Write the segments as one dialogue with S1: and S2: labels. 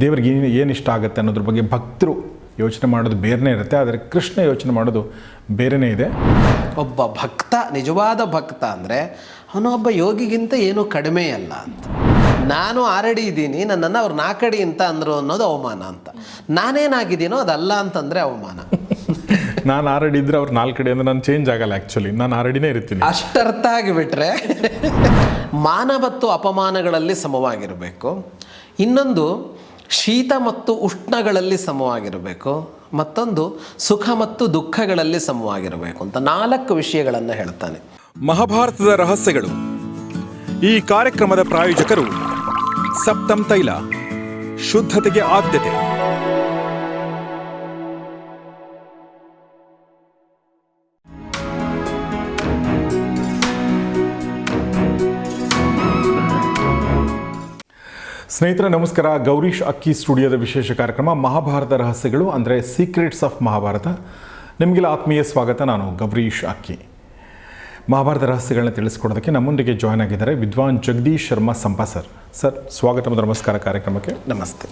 S1: ದೇವ್ರಿಗೆ ಏನು ಏನು ಇಷ್ಟ ಆಗುತ್ತೆ ಅನ್ನೋದ್ರ ಬಗ್ಗೆ ಭಕ್ತರು ಯೋಚನೆ ಮಾಡೋದು ಬೇರೆನೇ ಇರುತ್ತೆ ಆದರೆ ಕೃಷ್ಣ ಯೋಚನೆ ಮಾಡೋದು ಬೇರೆನೇ ಇದೆ.
S2: ಒಬ್ಬ ಭಕ್ತ ನಿಜವಾದ ಭಕ್ತ ಅಂದರೆ ಅವನು ಒಬ್ಬ ಯೋಗಿಗಿಂತ ಏನೂ ಕಡಿಮೆ ಅಲ್ಲ ಅಂತ. ನಾನು ಆರಡಿ ಇದ್ದೀನಿ ನನ್ನನ್ನು ಅವ್ರು ನಾಲ್ಕಡಿ ಅಂತ ಅಂದರು ಅನ್ನೋದು ಅವಮಾನ ಅಂತ. ನಾನೇನಾಗಿದ್ದೀನೋ ಅದಲ್ಲ ಅಂತಂದರೆ ಅವಮಾನ.
S1: ನಾನು ಆರಡಿ ಇದ್ರೆ ಅವ್ರು ನಾಲ್ಕಡಿ ಕಡೆ ಅಂದ್ರೆ ನಾನು ಚೇಂಜ್ ಆಗಲ್ಲ ಆ್ಯಕ್ಚುಲಿ ನಾನು ಆರಡಿನೇ ಇರ್ತೀನಿ.
S2: ಅಷ್ಟರ್ಥ ಆಗಿಬಿಟ್ರೆ ಮಾನವತ್ತು ಅಪಮಾನಗಳಲ್ಲಿ ಸಮವಾಗಿರಬೇಕು. ಇನ್ನೊಂದು ಶೀತ ಮತ್ತು ಉಷ್ಣಗಳಲ್ಲಿ ಸಮವಾಗಿರಬೇಕು, ಮತ್ತೊಂದು ಸುಖ ಮತ್ತು ದುಃಖಗಳಲ್ಲಿ ಸಮವಾಗಿರಬೇಕು ಅಂತ ನಾಲ್ಕು ವಿಷಯಗಳನ್ನು ಹೇಳ್ತಾನೆ.
S3: ಮಹಾಭಾರತದ ರಹಸ್ಯಗಳು. ಈ ಕಾರ್ಯಕ್ರಮದ ಪ್ರಾಯೋಜಕರು ಸಪ್ತಂ ತೈಲ, ಶುದ್ಧತೆಗೆ ಆದ್ಯತೆ.
S1: ಸ್ನೇಹಿತರೆ ನಮಸ್ಕಾರ. ಗೌರೀಶ್ ಅಕ್ಕಿ ಸ್ಟುಡಿಯೋದ ವಿಶೇಷ ಕಾರ್ಯಕ್ರಮ ಮಹಾಭಾರತ ರಹಸ್ಯಗಳು ಅಂದರೆ ಸೀಕ್ರೆಟ್ಸ್ ಆಫ್ ಮಹಾಭಾರತ. ನಿಮಗೆಲ್ಲ ಆತ್ಮೀಯ ಸ್ವಾಗತ. ನಾನು ಗೌರೀಶ್ ಅಕ್ಕಿ. ಮಹಾಭಾರತ ರಹಸ್ಯಗಳನ್ನ ತಿಳಿಸ್ಕೊಡೋದಕ್ಕೆ ನಮ್ಮೊಂದಿಗೆ ಜಾಯ್ನ್ ಆಗಿದ್ದಾರೆ ವಿದ್ವಾನ್ ಜಗದೀಶ್ ಶರ್ಮಾ ಸಂಪಾ ಸರ್. ಸರ್ ಸ್ವಾಗತ ಮತ್ತು ನಮಸ್ಕಾರ ಕಾರ್ಯಕ್ರಮಕ್ಕೆ.
S2: ನಮಸ್ತೆ.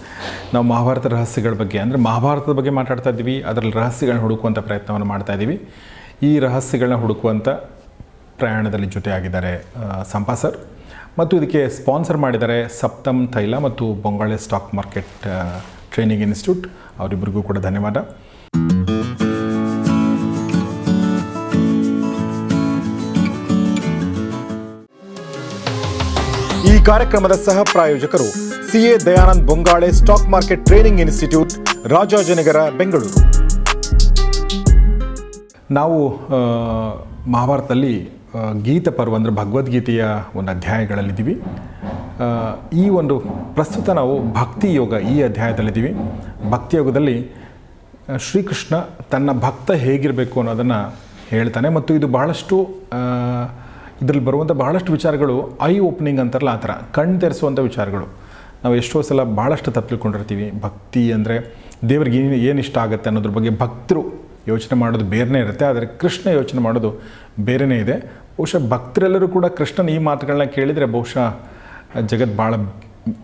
S1: ನಾವು ಮಹಾಭಾರತ ರಹಸ್ಯಗಳ ಬಗ್ಗೆ ಅಂದರೆ ಮಹಾಭಾರತದ ಬಗ್ಗೆ ಮಾತಾಡ್ತಾ ಇದ್ದೀವಿ. ಅದರಲ್ಲಿ ರಹಸ್ಯಗಳನ್ನ ಹುಡುಕುವಂಥ ಪ್ರಯತ್ನವನ್ನು ಮಾಡ್ತಾ ಇದ್ದೀವಿ. ಈ ರಹಸ್ಯಗಳನ್ನ ಹುಡುಕುವಂಥ ಪ್ರಯಾಣದಲ್ಲಿ ಜೊತೆಯಾಗಿದ್ದಾರೆ ಸಂಪಾ ಸರ್. ಮತ್ತು ಇದಕ್ಕೆ ಸ್ಪಾನ್ಸರ್ ಮಾಡಿದ್ದಾರೆ ಸಪ್ತಮ್ ತೈಲ ಮತ್ತು Bongale stock market training institute. ಅವರಿಬ್ಬರಿಗೂ ಕೂಡ ಧನ್ಯವಾದ.
S3: ಈ ಕಾರ್ಯಕ್ರಮದ ಸಹ ಪ್ರಾಯೋಜಕರು CA Dayanand Bongale stock market training institute, Rajajinagar, Bengaluru.
S1: ನಾವು ಮಹಾಭಾರತದಲ್ಲಿ ಗೀತ ಪರ್ವ ಅಂದರೆ ಭಗವದ್ಗೀತೆಯ ಒಂದು ಅಧ್ಯಾಯಗಳಲ್ಲಿದ್ದೀವಿ. ಈ ಒಂದು ಪ್ರಸ್ತುತ ನಾವು ಭಕ್ತಿ ಯೋಗ ಈ ಅಧ್ಯಾಯದಲ್ಲಿದ್ದೀವಿ. ಭಕ್ತಿ ಯೋಗದಲ್ಲಿ ಶ್ರೀಕೃಷ್ಣ ತನ್ನ ಭಕ್ತ ಹೇಗಿರಬೇಕು ಅನ್ನೋದನ್ನು ಹೇಳ್ತಾನೆ ಮತ್ತು ಇದು ಬಹಳಷ್ಟು ಇದರಲ್ಲಿ ಬರುವಂಥ ಬಹಳಷ್ಟು ವಿಚಾರಗಳು ಐ ಓಪನಿಂಗ್ ಅಂತಾರಲ್ಲ ಆ ಥರ ಕಣ್ಣು ತೆರೆಸುವಂಥ ವಿಚಾರಗಳು. ನಾವು ಎಷ್ಟೋ ಸಲ ಭಾಳಷ್ಟು ತಪ್ಪಿಕೊಂಡಿರ್ತೀವಿ ಭಕ್ತಿ ಅಂದರೆ ದೇವರಿಗೆ ಏನು ಏನು ಇಷ್ಟ ಆಗುತ್ತೆ ಅನ್ನೋದ್ರ ಬಗ್ಗೆ ಭಕ್ತರು ಯೋಚನೆ ಮಾಡೋದು ಬೇರೆನೇ ಇರುತ್ತೆ, ಆದರೆ ಕೃಷ್ಣ ಯೋಚನೆ ಮಾಡೋದು ಬೇರೆಯೇ ಇದೆ. ಬಹುಶಃ ಭಕ್ತರೆಲ್ಲರೂ ಕೂಡ ಕೃಷ್ಣನ ಈ ಮಾತುಗಳನ್ನ ಕೇಳಿದರೆ ಬಹುಶಃ ಜಗತ್ ಭಾಳ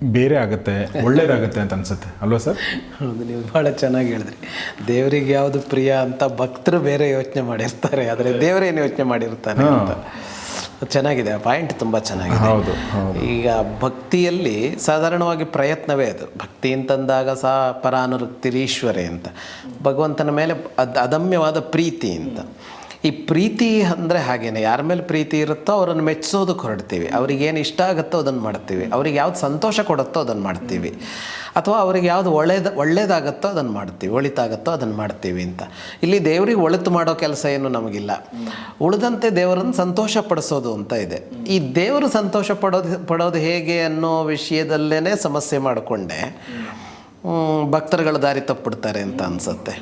S1: ಬೇರೆ ಆಗುತ್ತೆ ಒಳ್ಳೇದಾಗುತ್ತೆ ಅಂತ ಅನ್ಸುತ್ತೆ. ಅಲ್ವಾ ಸರ್?
S2: ಹೌದು ನೀವು ಭಾಳ ಚೆನ್ನಾಗಿ ಹೇಳಿದ್ರಿ. ದೇವರಿಗೆ ಯಾವುದು ಪ್ರಿಯ ಅಂತ ಭಕ್ತರು ಬೇರೆ ಯೋಚನೆ ಮಾಡಿರ್ತಾರೆ ಆದರೆ ದೇವರೇನು ಯೋಚನೆ ಮಾಡಿರ್ತಾನೆ ಅಂತ. ಚೆನ್ನಾಗಿದೆ ಪಾಯಿಂಟ್ ತುಂಬ ಚೆನ್ನಾಗಿದೆ.
S1: ಹೌದು
S2: ಈಗ ಭಕ್ತಿಯಲ್ಲಿ ಸಾಧಾರಣವಾಗಿ ಪ್ರಯತ್ನವೇ ಅದು. ಭಕ್ತಿ ಅಂತಂದಾಗ ಸಹ ಪರಾನುರಕ್ತಿರೀಶ್ವರೇ ಅಂತ. ಭಗವಂತನ ಮೇಲೆ ಅದ್ ಅದಮ್ಯವಾದ ಪ್ರೀತಿ ಅಂತ. ಈ ಪ್ರೀತಿ ಅಂದರೆ ಹಾಗೇನೆ. ಯಾರ ಮೇಲೆ ಪ್ರೀತಿ ಇರುತ್ತೋ ಅವರನ್ನು ಮೆಚ್ಚಿಸೋದಕ್ಕೆ ಹೊರಡ್ತೀವಿ. ಅವ್ರಿಗೆ ಏನು ಇಷ್ಟ ಆಗುತ್ತೋ ಅದನ್ನು ಮಾಡ್ತೀವಿ. ಅವ್ರಿಗೆ ಯಾವ್ದು ಸಂತೋಷ ಕೊಡುತ್ತೋ ಅದನ್ನು ಮಾಡ್ತೀವಿ. ಅಥವಾ ಅವ್ರಿಗೆ ಯಾವುದು ಒಳ್ಳೇದು, ಒಳ್ಳೇದಾಗುತ್ತೋ ಅದನ್ನು ಮಾಡ್ತೀವಿ. ಒಳಿತಾಗುತ್ತೋ ಅದನ್ನು ಮಾಡ್ತೀವಿ ಅಂತ. ಇಲ್ಲಿ ದೇವರಿಗೆ ಒಳಿತು ಮಾಡೋ ಕೆಲಸ ಏನು ನಮಗಿಲ್ಲ. ಉಳಿದಂತೆ ದೇವರನ್ನು ಸಂತೋಷ ಪಡಿಸೋದು ಅಂತ ಇದೆ. ಈ ದೇವರು ಸಂತೋಷ ಪಡೋದು ಪಡೋದು ಹೇಗೆ ಅನ್ನೋ ವಿಷಯದಲ್ಲೇ ಸಮಸ್ಯೆ ಮಾಡಿಕೊಂಡೆ. ಭಕ್ತರುಗಳು ದಾರಿ ತಪ್ಪಿಡ್ತಾರೆ ಅಂತ ಅನಿಸುತ್ತೆ.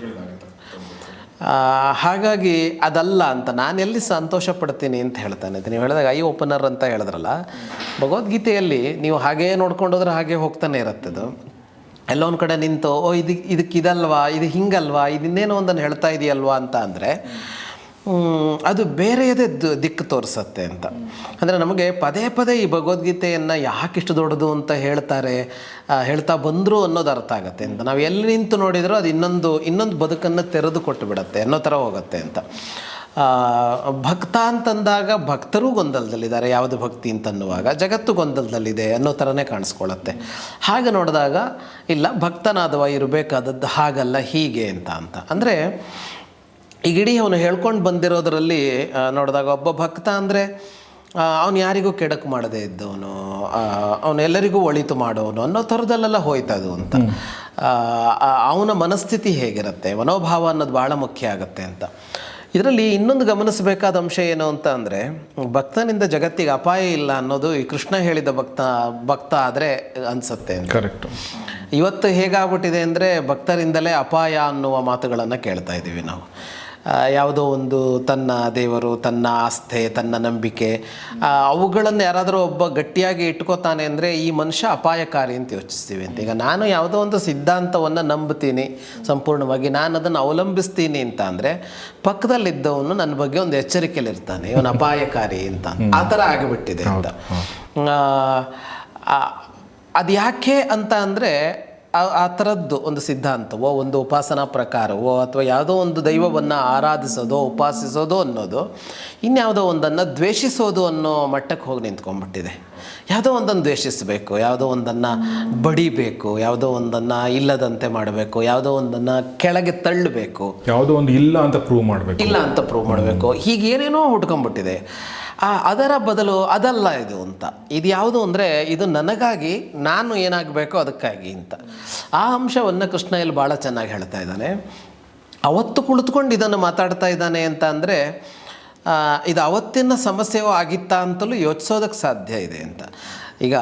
S2: ಹಾಗಾಗಿ ಅದಲ್ಲ ಅಂತ ನಾನು ಎಲ್ಲಿ ಸಂತೋಷ ಪಡ್ತೀನಿ ಅಂತ ಹೇಳ್ತಾನೆ. ನೀವು ಹೇಳಿದಾಗ ಐ ಓಪನರ್ ಅಂತ ಹೇಳಿದ್ರಲ್ಲ. ಭಗವದ್ಗೀತೆಯಲ್ಲಿ ನೀವು ಹಾಗೇ ನೋಡ್ಕೊಂಡೋದ್ರೆ ಹಾಗೆ ಹೋಗ್ತಾನೆ ಇರುತ್ತೆ ಅದು ಎಲ್ಲೋ ಒಂದು ಕಡೆ ನಿಂತು, ಓ ಇದಕ್ಕೆ ಇದಕ್ಕೆ ಇದಲ್ವಾ, ಇದು ಹಿಂಗಲ್ವಾ ಇದನ್ನೇನೋ ಒಂದನ್ನು ಹೇಳ್ತಾ ಇದೆಯಲ್ವಾ ಅಂತ ಅಂದರೆ ಅದು ಬೇರೆಯದೇ ದಿಕ್ಕು ತೋರಿಸತ್ತೆ ಅಂತ. ಅಂದರೆ ನಮಗೆ ಪದೇ ಪದೇ ಈ ಭಗವದ್ಗೀತೆಯನ್ನು ಯಾಕಿಷ್ಟು ದೊಡ್ಡದು ಅಂತ ಹೇಳ್ತಾರೆ ಹೇಳ್ತಾ ಬಂದರು ಅನ್ನೋದು ಅರ್ಥ ಆಗುತ್ತೆ ಅಂತ. ನಾವು ಎಲ್ಲಿ ನಿಂತು ನೋಡಿದರೂ ಅದು ಇನ್ನೊಂದು ಇನ್ನೊಂದು ಬದುಕನ್ನು ತೆರೆದು ಕೊಟ್ಟು ಬಿಡುತ್ತೆ ಅನ್ನೋ ಥರ ಹೋಗುತ್ತೆ ಅಂತ. ಭಕ್ತ ಅಂತಂದಾಗ ಭಕ್ತರೂ ಗೊಂದಲದಲ್ಲಿದ್ದಾರೆ, ಯಾವುದು ಭಕ್ತಿ ಅಂತನ್ನುವಾಗ. ಜಗತ್ತು ಗೊಂದಲದಲ್ಲಿದೆ ಅನ್ನೋ ಥರನೇ ಕಾಣಿಸ್ಕೊಳ್ಳುತ್ತೆ ಹಾಗೆ ನೋಡಿದಾಗ, ಇಲ್ಲ, ಭಕ್ತನಾದವ ಇರಬೇಕಾದದ್ದು ಹಾಗಲ್ಲ, ಹೀಗೆ ಅಂತ ಅಂತ. ಅಂದರೆ ಈಗ ಇಡೀ ಅವನು ಹೇಳ್ಕೊಂಡು ಬಂದಿರೋದರಲ್ಲಿ ನೋಡಿದಾಗ ಒಬ್ಬ ಭಕ್ತ ಅಂದರೆ ಅವನು ಯಾರಿಗೂ ಕೆಡಕು ಮಾಡದೇ ಇದ್ದವನು ಅವನು ಎಲ್ಲರಿಗೂ ಒಳಿತು ಮಾಡೋನು ಅನ್ನೋ ಥರದಲ್ಲೆಲ್ಲ ಹೋಯ್ತಾ ಅದು ಅಂತ. ಅವನ ಮನಸ್ಥಿತಿ ಹೇಗಿರುತ್ತೆ ಮನೋಭಾವ ಅನ್ನೋದು ಭಾಳ ಮುಖ್ಯ ಆಗುತ್ತೆ ಅಂತ. ಇದರಲ್ಲಿ ಇನ್ನೊಂದು ಗಮನಿಸಬೇಕಾದ ಅಂಶ ಏನು ಅಂತ ಅಂದರೆ ಭಕ್ತನಿಂದ ಜಗತ್ತಿಗೆ ಅಪಾಯ ಇಲ್ಲ ಅನ್ನೋದು ಈ ಕೃಷ್ಣ ಹೇಳಿದ ಭಕ್ತ ಭಕ್ತ ಆದರೆ ಅನಿಸುತ್ತೆ
S1: ಕರೆಕ್ಟ್
S2: ಇವತ್ತು ಹೇಗಾಗ್ಬಿಟ್ಟಿದೆ ಅಂದರೆ ಭಕ್ತರಿಂದಲೇ ಅಪಾಯ ಅನ್ನುವ ಮಾತುಗಳನ್ನು ಕೇಳ್ತಾ ಇದ್ದೀವಿ ನಾವು. ಯಾವುದೋ ಒಂದು ತನ್ನ ದೇವರು ತನ್ನ ಆಸ್ಥೆ ತನ್ನ ನಂಬಿಕೆ ಅವುಗಳನ್ನು ಯಾರಾದರೂ ಒಬ್ಬ ಗಟ್ಟಿಯಾಗಿ ಇಟ್ಕೋತಾನೆ ಅಂದರೆ ಈ ಮನುಷ್ಯ ಅಪಾಯಕಾರಿ ಅಂತ ಯೋಚಿಸ್ತೀವಿ ಅಂತ. ಈಗ ನಾನು ಯಾವುದೋ ಒಂದು ಸಿದ್ಧಾಂತವನ್ನು ನಂಬ್ತೀನಿ ಸಂಪೂರ್ಣವಾಗಿ ನಾನು ಅದನ್ನು ಅವಲಂಬಿಸ್ತೀನಿ ಅಂತ ಅಂದರೆ ಪಕ್ಕದಲ್ಲಿದ್ದವನು ನನ್ನ ಬಗ್ಗೆ ಒಂದು ಎಚ್ಚರಿಕೆಯಲ್ಲಿರ್ತಾನೆ ಇವನು ಅಪಾಯಕಾರಿ ಅಂತ. ಆ ಥರ ಆಗಿಬಿಟ್ಟಿದೆ ಅಂತ. ಅದು ಯಾಕೆ ಅಂತ ಅಂದರೆ ಆ- ಆ ಥರದ್ದು ಒಂದು ಸಿದ್ಧಾಂತವೋ ಒಂದು ಉಪಾಸನಾ ಪ್ರಕಾರವೋ ಅಥವಾ ಯಾವುದೋ ಒಂದು ದೈವವನ್ನು ಆರಾಧಿಸೋದೋ ಉಪಾಸಿಸೋದೋ ಅನ್ನೋದು ಇನ್ಯಾವುದೋ ಒಂದನ್ನು ದ್ವೇಷಿಸೋದು ಅನ್ನೋ ಮಟ್ಟಕ್ಕೆ ಹೋಗಿ ನಿಂತ್ಕೊಂಡ್ಬಿಟ್ಟಿದೆ. ಯಾವುದೋ ಒಂದನ್ನು ದ್ವೇಷಿಸಬೇಕು ಯಾವುದೋ ಒಂದನ್ನು ಬಡಿಬೇಕು ಯಾವುದೋ ಒಂದನ್ನು ಇಲ್ಲದಂತೆ ಮಾಡಬೇಕು ಯಾವುದೋ ಒಂದನ್ನು ಕೆಳಗೆ ತಳ್ಳಬೇಕು.
S1: ಯಾವುದೋ ಒಂದು ಇಲ್ಲ ಅಂತ ಪ್ರೂವ್ ಮಾಡಬೇಕು.
S2: ಇಲ್ಲ ಅಂತ ಪ್ರೂವ್ ಮಾಡಬೇಕು. ಹೀಗೇನೇನೋ ಏನೇನೋ ಹುಟ್ಕೊಂಡ್ಬಿಟ್ಟಿದೆ. ಆ ಅದರ ಬದಲು ಅದಲ್ಲ ಇದು ಅಂತ. ಇದು ಯಾವುದು ಅಂದರೆ ಇದು ನನಗಾಗಿ ನಾನು ಏನಾಗಬೇಕೋ ಅದಕ್ಕಾಗಿ ಅಂತ. ಆ ಅಂಶವನ್ನು ಕೃಷ್ಣ ಇಲ್ಲಿ ಭಾಳ ಚೆನ್ನಾಗಿ ಹೇಳ್ತಾ ಇದ್ದಾನೆ. ಅವತ್ತು ಕುಳಿತುಕೊಂಡು ಇದನ್ನು ಮಾತಾಡ್ತಾ ಇದ್ದಾನೆ ಅಂತ ಅಂದರೆ ಇದು ಅವತ್ತಿನ ಸಮಸ್ಯೆಯೂ ಆಗಿತ್ತಾ ಅಂತಲೂ ಯೋಚಿಸೋದಕ್ಕೆ ಸಾಧ್ಯ ಇದೆ ಅಂತ. ಈಗ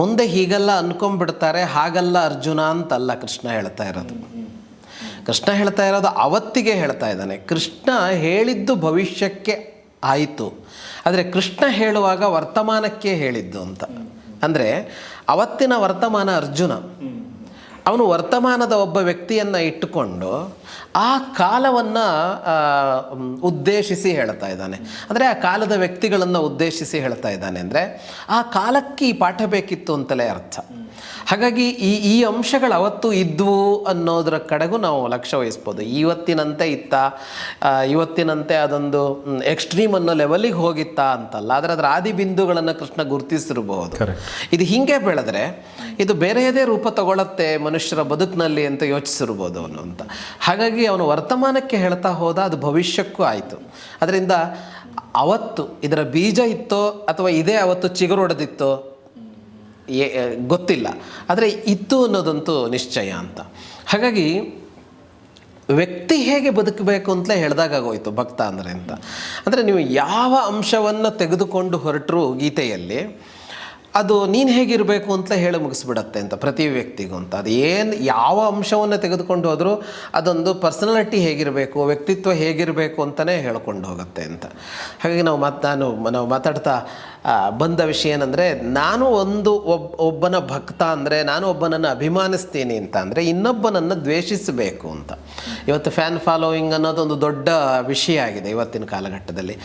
S2: ಮುಂದೆ ಹೀಗೆಲ್ಲ ಅನ್ಕೊಂಡ್ಬಿಡ್ತಾರೆ, ಹಾಗಲ್ಲ ಅರ್ಜುನ ಅಂತಲ್ಲ ಕೃಷ್ಣ ಹೇಳ್ತಾ ಇರೋದು. ಕೃಷ್ಣ ಹೇಳ್ತಾ ಇರೋದು ಅವತ್ತಿಗೆ ಹೇಳ್ತಾ ಇದ್ದಾನೆ. ಕೃಷ್ಣ ಹೇಳಿದ್ದು ಭವಿಷ್ಯಕ್ಕೆ ಆಯಿತು. ಆದರೆ ಕೃಷ್ಣ ಹೇಳುವಾಗ ವರ್ತಮಾನಕ್ಕೆ ಹೇಳಿದ್ದು ಅಂತ. ಅಂದರೆ ಅವತ್ತಿನ ವರ್ತಮಾನ ಅರ್ಜುನ. ಅವನು ವರ್ತಮಾನದ ಒಬ್ಬ ವ್ಯಕ್ತಿಯನ್ನು ಇಟ್ಟುಕೊಂಡು ಆ ಕಾಲವನ್ನು ಉದ್ದೇಶಿಸಿ ಹೇಳ್ತಾ ಇದ್ದಾನೆ. ಅಂದರೆ ಆ ಕಾಲದ ವ್ಯಕ್ತಿಗಳನ್ನು ಉದ್ದೇಶಿಸಿ ಹೇಳ್ತಾ ಇದ್ದಾನೆ ಅಂದರೆ ಆ ಕಾಲಕ್ಕೆ ಈ ಪಾಠ ಬೇಕಿತ್ತು ಅಂತಲೇ ಅರ್ಥ. ಹಾಗಾಗಿ ಈ ಈ ಅಂಶಗಳು ಅವತ್ತು ಇದ್ವು ಅನ್ನೋದರ ಕಡೆಗೂ ನಾವು ಲಕ್ಷ್ಯ ವಹಿಸ್ಬೋದು. ಇವತ್ತಿನಂತೆ ಇತ್ತ ಇವತ್ತಿನಂತೆ ಅದೊಂದು ಎಕ್ಸ್ಟ್ರೀಮ್ ಅನ್ನೋ ಲೆವೆಲಿಗೆ ಹೋಗಿತ್ತಾ ಅಂತಲ್ಲ. ಆದರೆ ಅದರ ಆದಿ ಬಿಂದುಗಳನ್ನು ಕೃಷ್ಣ ಗುರುತಿಸಿರಬಹುದು. ಇದು ಹಿಂಗೆ ಬೆಳೆದ್ರೆ ಇದು ಬೇರೆಯದೇ ರೂಪ ತಗೊಳತ್ತೆ ಮನುಷ್ಯರ ಬದುಕಿನಲ್ಲಿ ಅಂತ ಯೋಚಿಸಿರ್ಬೋದು ಅವನು ಅಂತ. ಹಾಗಾಗಿ ಅವನು ವರ್ತಮಾನಕ್ಕೆ ಹೇಳ್ತಾ ಹೋದ ಅದು ಭವಿಷ್ಯಕ್ಕೂ ಆಯಿತು. ಅದರಿಂದ ಅವತ್ತು ಇದರ ಬೀಜ ಇತ್ತೋ ಅಥವಾ ಇದೇ ಅವತ್ತು ಚಿಗುರೊಡೆದಿತ್ತೋ ಏ- ಗೊತ್ತಿಲ್ಲ. ಆದರೆ ಇತ್ತು ಅನ್ನೋದಂತೂ ನಿಶ್ಚಯ ಅಂತ. ಹಾಗಾಗಿ ವ್ಯಕ್ತಿ ಹೇಗೆ ಬದುಕಬೇಕು ಅಂತಲೇ ಹೇಳ್ದಾಗೋಯ್ತು ಭಕ್ತ ಅಂದರೆ ಅಂತ. ಅಂದರೆ ನೀವು ಯಾವ ಅಂಶವನ್ನು ತೆಗೆದುಕೊಂಡು ಹೊರಟರು ಗೀತೆಯಲ್ಲಿ ಅದು ನೀನು ಹೇಗಿರಬೇಕು ಅಂತ ಹೇಳಿ ಮುಗಿಸ್ಬಿಡತ್ತೆ ಅಂತ ಪ್ರತಿ ವ್ಯಕ್ತಿಗೂ ಅಂತ. ಅದು ಏನು ಯಾವ ಅಂಶವನ್ನು ತೆಗೆದುಕೊಂಡು ಹೋದರೂ ಅದೊಂದು ಪರ್ಸನಾಲಿಟಿ ಹೇಗಿರಬೇಕು, ವ್ಯಕ್ತಿತ್ವ ಹೇಗಿರಬೇಕು ಅಂತಲೇ ಹೇಳ್ಕೊಂಡು ಹೋಗುತ್ತೆ ಅಂತ. ಹಾಗಾಗಿ ನಾವು ಮಾತು, ನಾನು, ನಾವು ಮಾತಾಡ್ತಾ ಬಂದ ವಿಷಯ ಏನಂದರೆ, ನಾನು ಒಂದು ಒಬ್, ಒಬ್ಬನ ಭಕ್ತ ಅಂದರೆ, ನಾನು ಒಬ್ಬನನ್ನು ಅಭಿಮಾನಿಸ್ತೀನಿ ಅಂತ ಅಂದರೆ, ಇನ್ನೊಬ್ಬನನ್ನು ದ್ವೇಷಿಸಬೇಕು ಅಂತ. ಇವತ್ತು ಫ್ಯಾನ್ ಫಾಲೋಯಿಂಗ್ ಅನ್ನೋದೊಂದು ದೊಡ್ಡ ವಿಷಯ ಆಗಿದೆ ಇವತ್ತಿನ ಕಾಲಘಟ್ಟದಲ್ಲಿ.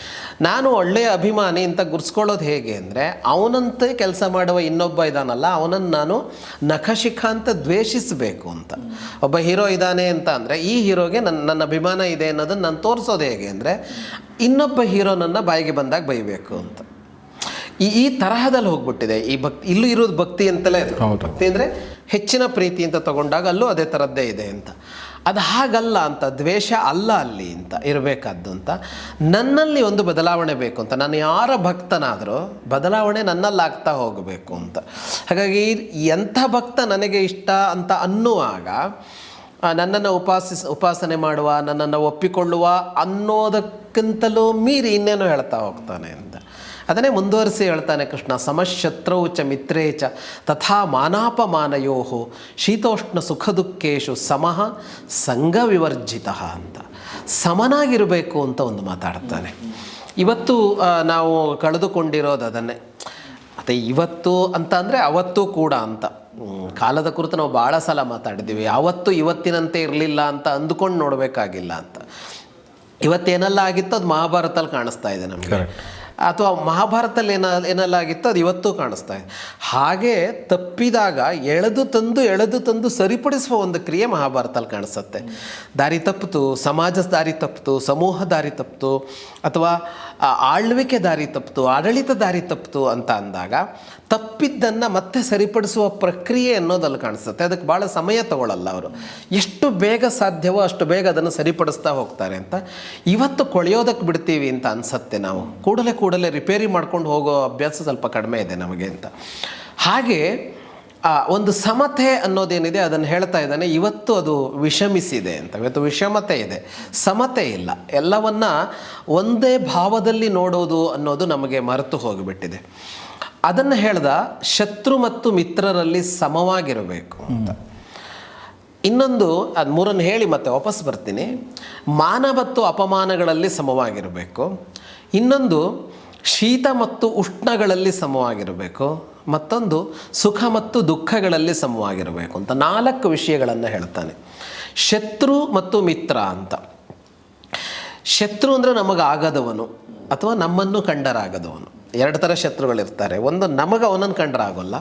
S2: ನಾನು ಒಳ್ಳೆಯ ಅಭಿಮಾನಿ ಅಂತ ಗುರ್ಸ್ಕೊಳ್ಳೋದು ಹೇಗೆ ಅಂದರೆ, ಅವನಂತೆ ಕೆಲಸ ಮಾಡುವ ಇನ್ನೊಬ್ಬ ಇದಾನಲ್ಲ, ಅವನನ್ನು ನಾನು ನಖಶಿಖ ಅಂತ ದ್ವೇಷಿಸಬೇಕು ಅಂತ. ಒಬ್ಬ ಹೀರೋ ಇದ್ದಾನೆ ಅಂತ ಅಂದರೆ, ಈ ಹೀರೋಗೆ ನನ್ನ ನನ್ನ ಅಭಿಮಾನ ಇದೆ ಅನ್ನೋದನ್ನು ನಾನು ತೋರಿಸೋದು ಹೇಗೆ ಅಂದರೆ, ಇನ್ನೊಬ್ಬ ಹೀರೋನನ್ನು ಬಾಯಿಗೆ ಬಂದಾಗ ಬೈಬೇಕು ಅಂತ. ಈ ಈ ತರಹದಲ್ಲಿ ಹೋಗ್ಬಿಟ್ಟಿದೆ. ಈ ಭಕ್ತಿ ಇಲ್ಲೂ ಇರೋದು ಭಕ್ತಿ ಅಂತಲೇ. ಭಕ್ತಿ ಅಂದರೆ ಹೆಚ್ಚಿನ ಪ್ರೀತಿ ಅಂತ ತಗೊಂಡಾಗ ಅಲ್ಲೂ ಅದೇ ಥರದ್ದೇ ಇದೆ ಅಂತ. ಅದು ಹಾಗಲ್ಲ ಅಂತ ದ್ವೇಷ ಅಲ್ಲ ಅಲ್ಲಿ ಅಂತ ಇರಬೇಕಾದ್ದು ಅಂತ. ನನ್ನಲ್ಲಿ ಒಂದು ಬದಲಾವಣೆ ಬೇಕು ಅಂತ. ನಾನು ಯಾರ ಭಕ್ತನಾದರೂ ಬದಲಾವಣೆ ನನ್ನಲ್ಲಿ ಆಗ್ತಾ ಹೋಗಬೇಕು ಅಂತ. ಹಾಗಾಗಿ ಎಂಥ ಭಕ್ತ ನನಗೆ ಇಷ್ಟ ಅಂತ ಅನ್ನುವಾಗ ನನ್ನನ್ನು ಉಪಾಸಿಸ್ ಉಪಾಸನೆ ಮಾಡುವ ನನ್ನನ್ನು ಒಪ್ಪಿಕೊಳ್ಳುವ ಅನ್ನೋದಕ್ಕಿಂತಲೂ ಮೀರಿ ಇನ್ನೇನು ಹೇಳ್ತಾ ಹೋಗ್ತಾನೆ ಅಂತ. ಅದನ್ನೇ ಮುಂದುವರಿಸಿ ಹೇಳ್ತಾನೆ ಕೃಷ್ಣ, ಸಮಶತ್ರೌ ಚ ಮಿತ್ರೇ ಚ ತಥಾ ಮಾನಾಪಮಾನಯೋ ಶೀತೋಷ್ಣ ಸುಖ ದುಃಖೇಶು ಸಮಃ ಸಂಘ ವಿವರ್ಜಿತ ಅಂತ. ಸಮನಾಗಿರಬೇಕು ಅಂತ ಒಂದು ಮಾತಾಡ್ತಾನೆ. ಇವತ್ತು ನಾವು ಕಳೆದುಕೊಂಡಿರೋದು ಅದನ್ನೇ. ಮತ್ತು ಇವತ್ತು ಅಂತ ಅಂದರೆ ಅವತ್ತು ಕೂಡ ಅಂತ. ಕಾಲದ ಕುರಿತು ನಾವು ಭಾಳ ಸಲ ಮಾತಾಡಿದ್ದೀವಿ. ಅವತ್ತು ಇವತ್ತಿನಂತೆ ಇರಲಿಲ್ಲ ಅಂತ ಅಂದುಕೊಂಡು ನೋಡಬೇಕಾಗಿಲ್ಲ ಅಂತ. ಇವತ್ತೇನೆಲ್ಲ ಆಗಿತ್ತು ಅದು ಮಹಾಭಾರತದಲ್ಲಿ ಕಾಣಿಸ್ತಾ ಇದೆ ನಮಗೆ. ಅಥವಾ ಮಹಾಭಾರತದಲ್ಲಿ ಏನ ಏನೆಲ್ಲ ಆಗಿತ್ತು ಅದು ಇವತ್ತು ಕಾಣಿಸ್ತಾ ಇದೆ. ಹಾಗೆ ತಪ್ಪಿದಾಗ ಎಳೆದು ತಂದು ಎಳೆದು ತಂದು ಸರಿಪಡಿಸುವ ಒಂದು ಕ್ರಿಯೆ ಮಹಾಭಾರತದಲ್ಲಿ ಕಾಣಿಸುತ್ತೆ. ದಾರಿ ತಪ್ಪಿತು, ಸಮಾಜ ದಾರಿ ತಪ್ಪಿತು, ಸಮೂಹ ದಾರಿ ತಪ್ಪಿತು, ಅಥವಾ ಆಳ್ವಿಕೆ ದಾರಿ ತಪ್ಪಿತು, ಆಡಳಿತ ದಾರಿ ತಪ್ಪಿತು ಅಂತ ಅಂದಾಗ ತಪ್ಪಿದ್ದನ್ನು ಮತ್ತೆ ಸರಿಪಡಿಸುವ ಪ್ರಕ್ರಿಯೆ ಅನ್ನೋದಲ್ಲಿ ಕಾಣಿಸುತ್ತೆ. ಅದಕ್ಕೆ ಭಾಳ ಸಮಯ ತಗೊಳ್ಳಲ್ಲ ಅವರು. ಎಷ್ಟು ಬೇಗ ಸಾಧ್ಯವೋ ಅಷ್ಟು ಬೇಗ ಅದನ್ನು ಸರಿಪಡಿಸ್ತಾ ಹೋಗ್ತಾರೆ ಅಂತ. ಇವತ್ತು ಕೊಳೆಯೋದಕ್ಕೆ ಬಿಡ್ತೀವಿ ಅಂತ ಅನ್ಸತ್ತೆ ನಾವು. ಕೂಡಲೇ ಕೂಡಲೇ ರಿಪೇರಿ ಮಾಡ್ಕೊಂಡು ಹೋಗೋ ಅಭ್ಯಾಸ ಸ್ವಲ್ಪ ಕಡಿಮೆ ಇದೆ ನಮಗೆ ಅಂತ. ಹಾಗೆ ಒಂದು ಸಮತೆ ಅನ್ನೋದೇನಿದೆ ಅದನ್ನು ಹೇಳ್ತಾ ಇದ್ದಾನೆ, ಇವತ್ತು ಅದು ವಿಷಮಿಸಿದೆ ಅಂತ. ಇವತ್ತು ವಿಷಮತೆ ಇದೆ. ಸಮತೆ ಇಲ್ಲ. ಎಲ್ಲವನ್ನ ಒಂದೇ ಭಾವದಲ್ಲಿ ನೋಡೋದು ಅನ್ನೋದು ನಮಗೆ ಮರೆತು ಹೋಗಿಬಿಟ್ಟಿದೆ. ಅದನ್ನು ಹೇಳ್ದ ಶತ್ರು ಮತ್ತು ಮಿತ್ರರಲ್ಲಿ ಸಮವಾಗಿರಬೇಕು ಅಂತ. ಇನ್ನೊಂದು ಅದು ಮೂರನ್ನು ಹೇಳಿ ಮತ್ತೆ ವಾಪಸ್ ಬರ್ತೀನಿ. ಮಾನ ಮತ್ತು ಅಪಮಾನಗಳಲ್ಲಿ ಸಮವಾಗಿರಬೇಕು. ಇನ್ನೊಂದು ಶೀತ ಮತ್ತು ಉಷ್ಣಗಳಲ್ಲಿ ಸಮವಾಗಿರಬೇಕು. ಮತ್ತೊಂದು ಸುಖ ಮತ್ತು ದುಃಖಗಳಲ್ಲಿ ಸಮವಾಗಿರಬೇಕು ಅಂತ ನಾಲ್ಕು ವಿಷಯಗಳನ್ನು ಹೇಳ್ತಾನೆ. ಶತ್ರು ಮತ್ತು ಮಿತ್ರ ಅಂತ. ಶತ್ರು ಅಂದರೆ ನಮಗಾಗದವನು ಅಥವಾ ನಮ್ಮನ್ನು ಕಂಡರಾಗದವನು. ಎರಡು ಥರ ಶತ್ರುಗಳಿರ್ತಾರೆ. ಒಂದು ನಮಗೆ ಅವನನ್ನು ಕಂಡ್ರೆ ಆಗೋಲ್ಲ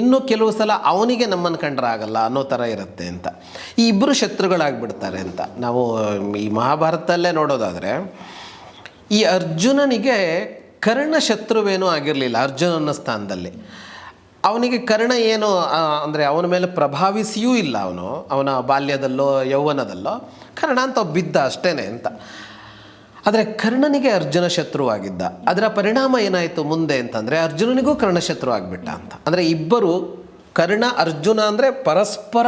S2: ಇನ್ನು ಕೆಲವು ಸಲ ಅವನಿಗೆ ನಮ್ಮನ್ನು ಕಂಡ್ರೆ ಆಗಲ್ಲ ಅನ್ನೋ ಥರ ಇರುತ್ತೆ ಅಂತ. ಈ ಇಬ್ಬರು ಶತ್ರುಗಳಾಗ್ಬಿಡ್ತಾರೆ ಅಂತ. ನಾವು ಈ ಮಹಾಭಾರತದಲ್ಲೇ ನೋಡೋದಾದರೆ, ಈ ಅರ್ಜುನನಿಗೆ ಕರ್ಣ ಶತ್ರುವೇನೂ ಆಗಿರಲಿಲ್ಲ ಅರ್ಜುನನ ಸ್ಥಾನದಲ್ಲಿ. ಅವನಿಗೆ ಕರ್ಣ ಏನು ಅಂದರೆ ಅವನ ಮೇಲೆ ಪ್ರಭಾವಿಸಿಯೂ ಇಲ್ಲ ಅವನು. ಅವನ ಬಾಲ್ಯದಲ್ಲೋ, ಯೌವನದಲ್ಲೋ ಕರ್ಣ ಅಂತ ಬಿದ್ದ ಅಷ್ಟೇ ಅಂತ. ಆದರೆ ಕರ್ಣನಿಗೆ ಅರ್ಜುನ ಶತ್ರುವಾಗಿದ್ದ. ಅದರ ಪರಿಣಾಮ ಏನಾಯಿತು ಮುಂದೆ ಅಂತಂದರೆ ಅರ್ಜುನನಿಗೂ ಕರ್ಣ ಶತ್ರು ಆಗಿಬಿಟ್ಟ ಅಂತ. ಅಂದರೆ ಇಬ್ಬರು ಕರ್ಣ, ಅರ್ಜುನ ಅಂದರೆ ಪರಸ್ಪರ,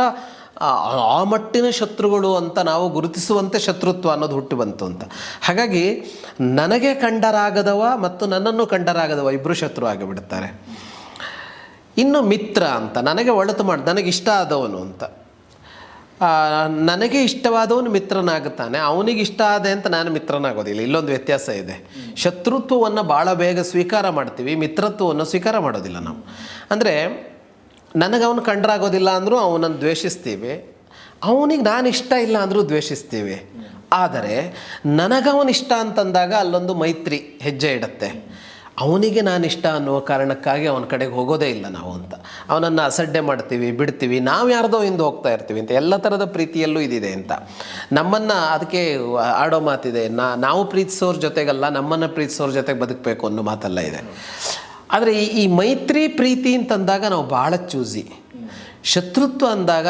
S2: ಆ ಮಟ್ಟಿನ ಶತ್ರುಗಳು ಅಂತ ನಾವು ಗುರುತಿಸುವಂತೆ ಶತ್ರುತ್ವ ಅನ್ನೋದು ಹುಟ್ಟು ಬಂತು ಅಂತ. ಹಾಗಾಗಿ ನನಗೆ ಕಂಡರಾಗದವ ಮತ್ತು ನನ್ನನ್ನು ಕಂಡರಾಗದವ ಇಬ್ಬರು ಶತ್ರು ಆಗಿಬಿಡ್ತಾರೆ. ಇನ್ನು ಮಿತ್ರ ಅಂತ, ನನಗೆ ಒಳತು ಮಾಡಿ ನನಗೆ ಇಷ್ಟ ಆದವನು ಅಂತ. ನನಗೆ ಇಷ್ಟವಾದವನು ಮಿತ್ರನಾಗುತ್ತಾನೆ. ಅವನಿಗೆ ಇಷ್ಟ ಆದೆ ಅಂತ ನಾನು ಮಿತ್ರನಾಗೋದಿಲ್ಲ. ಇಲ್ಲೊಂದು ವ್ಯತ್ಯಾಸ ಇದೆ. ಶತ್ರುತ್ವವನ್ನು ಭಾಳ ಬೇಗ ಸ್ವೀಕಾರ ಮಾಡ್ತೀವಿ, ಮಿತ್ರತ್ವವನ್ನು ಸ್ವೀಕಾರ ಮಾಡೋದಿಲ್ಲ ನಾವು. ಅಂದರೆ ನನಗೆ ಅವನು ಕಂಡ್ರಾಗೋದಿಲ್ಲ ಅಂದರೂ ಅವನನ್ನು ದ್ವೇಷಿಸ್ತೀವಿ. ಅವನಿಗೆ ನಾನು ಇಷ್ಟ ಇಲ್ಲ ಅಂದರೂ ದ್ವೇಷಿಸ್ತೀವಿ. ಆದರೆ ನನಗವನು ಇಷ್ಟ ಅಂತಂದಾಗ ಅಲ್ಲೊಂದು ಮೈತ್ರಿ ಹೆಜ್ಜೆ ಇಡುತ್ತೆ. ಅವನಿಗೆ ನಾನು ಇಷ್ಟ ಅನ್ನುವ ಕಾರಣಕ್ಕಾಗಿ ಅವನ ಕಡೆಗೆ ಹೋಗೋದೇ ಇಲ್ಲ ನಾವು ಅಂತ. ಅವನನ್ನು ಅಸಡ್ಡೆ ಮಾಡ್ತೀವಿ, ಬಿಡ್ತೀವಿ, ನಾವು ಯಾರ್ದೋ ಹಿಂದೆ ಹೋಗ್ತಾ ಇರ್ತೀವಿ ಅಂತ. ಎಲ್ಲ ಥರದ ಪ್ರೀತಿಯಲ್ಲೂ ಇದಿದೆ ಅಂತ. ನಮ್ಮನ್ನು ಅದಕ್ಕೆ ಆಡೋ ಮಾತಿದೆ, ನಾ, ನಾವು ಪ್ರೀತಿಸೋರ ಜೊತೆಗಲ್ಲ, ನಮ್ಮನ್ನು ಪ್ರೀತಿಸೋರ ಜೊತೆಗೆ ಬದುಕಬೇಕು ಅನ್ನೋ ಮಾತೆಲ್ಲ ಇದೆ. ಆದರೆ ಈ ಮೈತ್ರಿ ಪ್ರೀತಿ ಅಂತಂದಾಗ ನಾವು ಭಾಳ ಚೂಸಿ ಶತ್ರುತ್ವ ಅಂದಾಗ